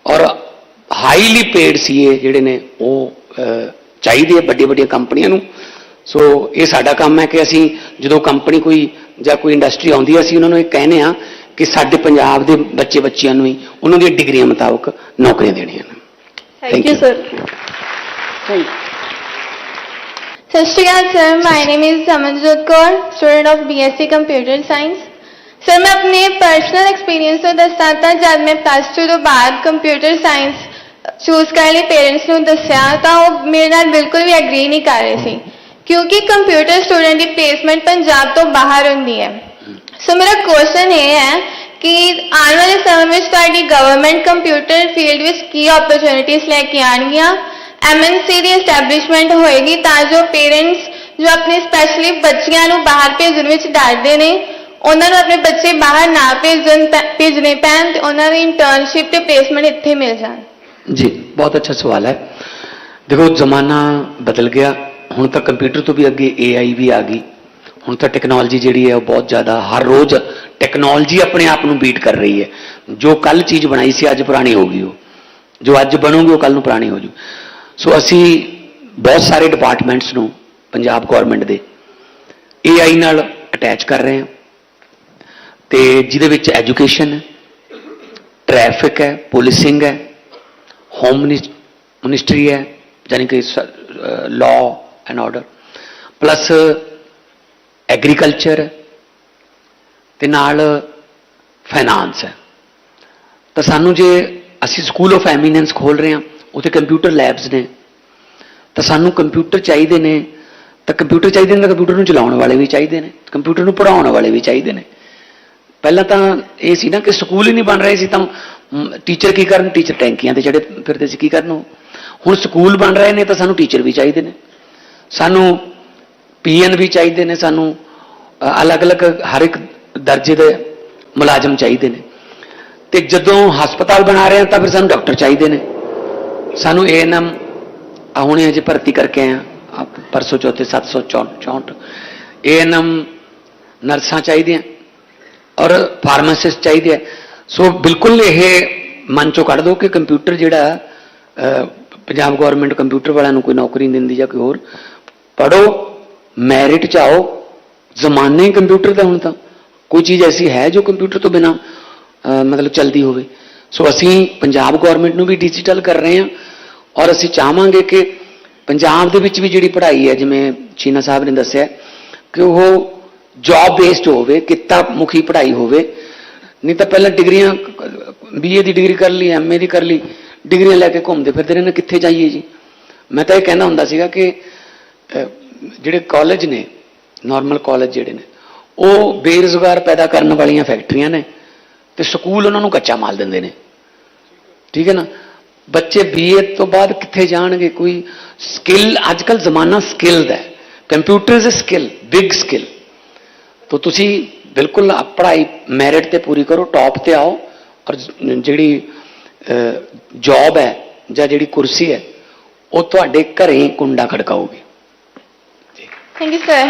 ਔਰ ਹਾਈਲੀ ਪੇਡ ਸੀਏ ਜਿਹੜੇ ਨੇ, ਉਹ ਚਾਹੀਦੇ ਆ ਵੱਡੀਆਂ ਵੱਡੀਆਂ ਕੰਪਨੀਆਂ ਨੂੰ। ਸੋ ਇਹ ਸਾਡਾ ਕੰਮ ਹੈ ਕਿ ਅਸੀਂ ਜਦੋਂ ਕੰਪਨੀ ਕੋਈ ਜਾਂ ਕੋਈ ਇੰਡਸਟਰੀ ਆਉਂਦੀ ਹੈ ਅਸੀਂ ਉਹਨਾਂ ਨੂੰ ਇਹ ਕਹਿੰਦੇ ਆ ਕਿ ਸਾਡੇ ਪੰਜਾਬ ਦੇ ਬੱਚੇ ਬੱਚਿਆਂ ਨੂੰ ਹੀ ਉਹਨਾਂ ਦੀਆਂ ਡਿਗਰੀਆਂ ਮੁਤਾਬਕ ਨੌਕਰੀਆਂ ਦੇਣੀਆਂ ਨੇ। Thank you. ਸਰ ਸਤਿ ਸ਼੍ਰੀ ਅਕਾਲ sir my name is Samanjot Kaur student of BSc computer science sir ਮੈਂ ਆਪਣੇ ਪਰਸਨਲ ਐਕਸਪੀਰੀਅੰਸ ਤੋਂ ਦੱਸਾਂ ਤਾਂ ਜਦ ਮੈਂ ਪਲੱਸ 2 ਤੋਂ ਬਾਅਦ ਕੰਪਿਊਟਰ ਸਾਇੰਸ ਚੂਜ਼ ਕਰਨ ਲਈ ਪੇਰੈਂਟਸ ਨੂੰ ਦੱਸਿਆ, ਤਾਂ ਉਹ ਮੇਰੇ ਨਾਲ ਬਿਲਕੁਲ ਵੀ ਐਗਰੀ ਨਹੀਂ ਕਰ ਰਹੇ ਸੀ। ਕਿਉਂਕਿ ਕੰਪਿਊਟਰ ਸਟੂਡੈਂਟ ਦੀ ਪਲੇਸਮੈਂਟ ਪੰਜਾਬ ਤੋਂ ਬਾਹਰ ਹੁੰਦੀ ਹੈ। ਸੋ ਮੇਰਾ ਕੁਐਸਚਨ ਇਹ ਹੈ ਕਿ ਆਉਣ ਵਾਲੇ ਸਮੇਂ ਵਿੱਚ ਤੁਹਾਡੀ ਗਵਰਨਮੈਂਟ ਕੰਪਿਊਟਰ ਫੀਲਡ ਵਿੱਚ ਕੀ ਓਪਰਚੁਨਿਟੀਜ਼ ਲੈ ਕੇ ਆਉਣਗੀਆਂ? ਐਮਐਨਸੀ ਦੀ ਐਸਟੈਬਲਿਸ਼ਮੈਂਟ ਹੋਏਗੀ ਤਾਂ ਜੋ ਪੇਰੈਂਟਸ ਜੋ ਆਪਣੇ ਸਪੈਸ਼ਲੀ ਬੱਚਿਆਂ ਨੂੰ ਬਾਹਰ ਭੇਜਣ ਵਿੱਚ ਡਰਦੇ ਨੇ, ਉਹਨਾਂ ਨੂੰ ਆਪਣੇ ਬੱਚੇ ਬਾਹਰ ਨਾ ਭੇਜਣ ਪੈ- ਭੇਜਣੇ ਪੈਣ ਤੇ ਉਹਨਾਂ ਦੀ ਇੰਟਰਨਸ਼ਿਪ ਤੇ ਪਲੇਸਮੈਂਟ ਇੱਥੇ ਮਿਲ ਜਾਣ। ਜੀ ਬਹੁਤ ਅੱਛਾ ਸਵਾਲ ਹੈ ਦੇਖੋ ਜ਼ਮਾਨਾ ਬਦਲ ਗਿਆ ਹੁਣ ਤਾਂ ਕੰਪਿਊਟਰ ਤੋਂ ਵੀ ਅੱਗੇ AI ਵੀ ਆ ਗਈ ਹੁਣ ਤਾਂ ਟੈਕਨੋਲੋਜੀ ਜਿਹੜੀ ਹੈ ਉਹ ਬਹੁਤ ਜ਼ਿਆਦਾ ਹਰ ਰੋਜ਼ ਟੈਕਨੋਲੋਜੀ ਆਪਣੇ ਆਪ ਨੂੰ ਬੀਟ ਕਰ ਰਹੀ ਹੈ ਜੋ ਕੱਲ ਚੀਜ਼ ਬਣਾਈ ਸੀ ਅੱਜ ਪੁਰਾਣੀ ਹੋ ਗਈ ਉਹ ਜੋ ਅੱਜ ਬਣੂਗੀ ਉਹ ਕੱਲ ਨੂੰ ਪੁਰਾਣੀ ਹੋ ਜੂ ਸੋ ਅਸੀਂ ਬਹੁਤ ਸਾਰੇ ਡਿਪਾਰਟਮੈਂਟਸ ਨੂੰ ਪੰਜਾਬ ਗਵਰਨਮੈਂਟ ਦੇ AI ਨਾਲ ਅਟੈਚ ਕਰ ਰਹੇ ਹਾਂ ਤੇ ਜਿਹਦੇ ਵਿੱਚ ਐਜੂਕੇਸ਼ਨ ਹੈ ਟ੍ਰੈਫਿਕ ਹੈ ਪੁਲਿਸਿੰਗ ਹੈ ਹੋਮ ਮਿਨਿਸਟਰੀ ਹੈ ਯਾਨੀ ਕਿ law and order plus agriculture ਤੇ ਨਾਲ ਫਾਈਨਾਂਸ ਹੈ. ਤਾਂ ਸਾਨੂੰ ਜੇ ਅਸੀਂ ਸਕੂਲ ਆਫ ਐਮੀਨੈਂਸ ਖੋਲ ਰਹੇ ਹਾਂ, ਉੱਥੇ ਕੰਪਿਊਟਰ ਲੈਬਸ ਨੇ। ਤਾਂ ਸਾਨੂੰ ਕੰਪਿਊਟਰ ਚਾਹੀਦੇ ਨੇ। ਤਾਂ ਕੰਪਿਊਟਰ ਚਾਹੀਦੇ ਨੇ ਤਾਂ ਕੰਪਿਊਟਰ ਨੂੰ ਚਲਾਉਣ ਵਾਲੇ ਵੀ ਚਾਹੀਦੇ ਨੇ। ਕੰਪਿਊਟਰ ਨੂੰ ਪੜ੍ਹਾਉਣ ਵਾਲੇ ਵੀ ਚਾਹੀਦੇ ਨੇ। ਪਹਿਲਾਂ ਤਾਂ ਇਹ ਸੀ ਨਾ ਕਿ ਸਕੂਲ ਹੀ ਨਹੀਂ ਬਣ ਰਹੇ ਸੀ, ਤਾਂ ਟੀਚਰ ਕੀ ਕਰਨ? ਟੀਚਰ ਟੈਂਕੀਆਂ ਤੇ ਜਿਹੜੇ ਫਿਰਦੇ ਸੀ, ਕੀ ਕਰਨ ਉਹ? ਹੁਣ ਸਕੂਲ ਬਣ ਰਹੇ ਨੇ ਤਾਂ ਸਾਨੂੰ ਟੀਚਰ ਵੀ ਚਾਹੀਦੇ ਨੇ। ਸਾਨੂੰ ਪੀਐਨ ਵੀ ਚਾਹੀਦੇ ਨੇ, ਸਾਨੂੰ ਅਲੱਗ-ਅਲੱਗ ਹਰ ਇੱਕ ਦਰਜੇ ਦੇ ਮੁਲਾਜ਼ਮ ਚਾਹੀਦੇ ਨੇ। ਤੇ ਜਦੋਂ ਹਸਪਤਾਲ ਬਣਾ ਰਹੇ ਹਾਂ ਤਾਂ ਫਿਰ ਸਾਨੂੰ ਡਾਕਟਰ ਚਾਹੀਦੇ ਨੇ। ਸਾਨੂੰ ਏਐਨਐਮ ਹੁਣੇ ਅਜੇ ਭਰਤੀ ਕਰਕੇ ਆਏ ਆ ਪਰਸੋਂ ਚੌਥੇ 764 ਏਐਨਐਮ ਨਰਸਾਂ ਚਾਹੀਦੀਆਂ, ਔਰ ਫਾਰਮਾਸਿਸਟ ਚਾਹੀਦੇ ਆ। ਸੋ ਬਿਲਕੁਲ ਇਹ ਮਨ ਚੋਂ ਕੱਢ ਦਿਓ ਕਿ ਕੰਪਿਊਟਰ ਜਿਹੜਾ ਪੰਜਾਬ ਗਵਰਨਮੈਂਟ ਕੰਪਿਊਟਰ ਵਾਲਿਆਂ ਨੂੰ ਕੋਈ ਨੌਕਰੀ ਨਹੀਂ ਦਿੰਦੀ ਜਾਂ ਕੋਈ ਹੋਰ ਪੜੋ ਮੈਰਿਟ ਚ ਆਓ, ਜ਼ਮਾਨੇ ਕੰਪਿਊਟਰ ਦਾ ਹੁਣ ਤਾਂ। ਕੋਈ ਚੀਜ਼ ਐਸੀ ਹੈ ਜੋ ਕੰਪਿਊਟਰ ਤੋਂ ਬਿਨਾ ਮਤਲਬ ਚੱਲਦੀ ਹੋਵੇ। ਸੋ ਅਸੀਂ ਪੰਜਾਬ ਗਵਰਨਮੈਂਟ ਨੂੰ ਵੀ ਡਿਜੀਟਲ ਕਰ ਰਹੇ ਹਾਂ ਔਰ ਅਸੀਂ ਚਾਹਾਂਗੇ ਕਿ ਪੰਜਾਬ ਦੇ ਵਿੱਚ ਵੀ ਜਿਹੜੀ ਪੜ੍ਹਾਈ ਹੈ, ਜਿਵੇਂ ਚੀਨਾ ਸਾਹਿਬ ਨੇ ਦੱਸਿਆ, ਕਿ ਉਹ ਜੌਬ ਬੇਸਡ ਹੋਵੇ ਕਿੱਤਾ ਮੁਖੀ ਪੜ੍ਹਾਈ ਹੋਵੇ ਨਹੀਂ ਤਾਂ ਪਹਿਲਾਂ ਡਿਗਰੀਆਂ ਬੀਏ ਦੀ ਡਿਗਰੀ ਕਰ ਲਈ ਐਮਏ ਦੀ ਕਰ ਲਈ, ਡਿਗਰੀਆਂ ਲੈ ਕੇ ਘੁੰਮਦੇ ਫਿਰਦੇ ਰਹਿੰਦੇ, ਕਿੱਥੇ ਜਾਈਏ ਜੀ? ਮੈਂ ਤਾਂ ਇਹ ਕਹਿੰਦਾ ਹੁੰਦਾ ਸੀਗਾ ਕਿ ਜਿਹੜੇ ਕਾਲਜ ਨੇ ਨਾਰਮਲ ਕਾਲਜ ਜਿਹੜੇ ਨੇ, ਉਹ ਬੇਰੁਜ਼ਗਾਰ ਪੈਦਾ ਕਰਨ ਵਾਲੀਆਂ ਫੈਕਟਰੀਆਂ ਨੇ ਤੇ ਸਕੂਲ ਉਹਨਾਂ ਨੂੰ ਕੱਚਾ ਮਾਲ ਦਿੰਦੇ ਨੇ। ਠੀਕ ਹੈ ਨਾ? ਬੱਚੇ ਬੀਏ ਤੋਂ ਬਾਅਦ ਕਿੱਥੇ ਜਾਣਗੇ? ਕੋਈ ਸਕਿੱਲ ਅੱਜ ਅੱਜਕੱਲ ਜ਼ਮਾਨਾ ਸਕਿੱਲ ਦਾ ਹੈ। Computer is a skill big skill ਤੋਂ ਤੁਸੀਂ ਬਿਲਕੁਲ ਪੜ੍ਹਾਈ ਮੈਰਿਟ ਤੇ ਪੂਰੀ ਕਰੋ ਟੌਪ ਤੇ ਆਓ ਔਰ ਜਿਹੜੀ ਜੌਬ ਹੈ ਜਾਂ ਜਿਹੜੀ ਕੁਰਸੀ ਹੈ, ਉਹ ਤੁਹਾਡੇ ਘਰੇ ਹੀ ਕੁੰਡਾ ਖੜਕਾਊਗੀ ਥੈਂਕ ਯੂ ਸਰ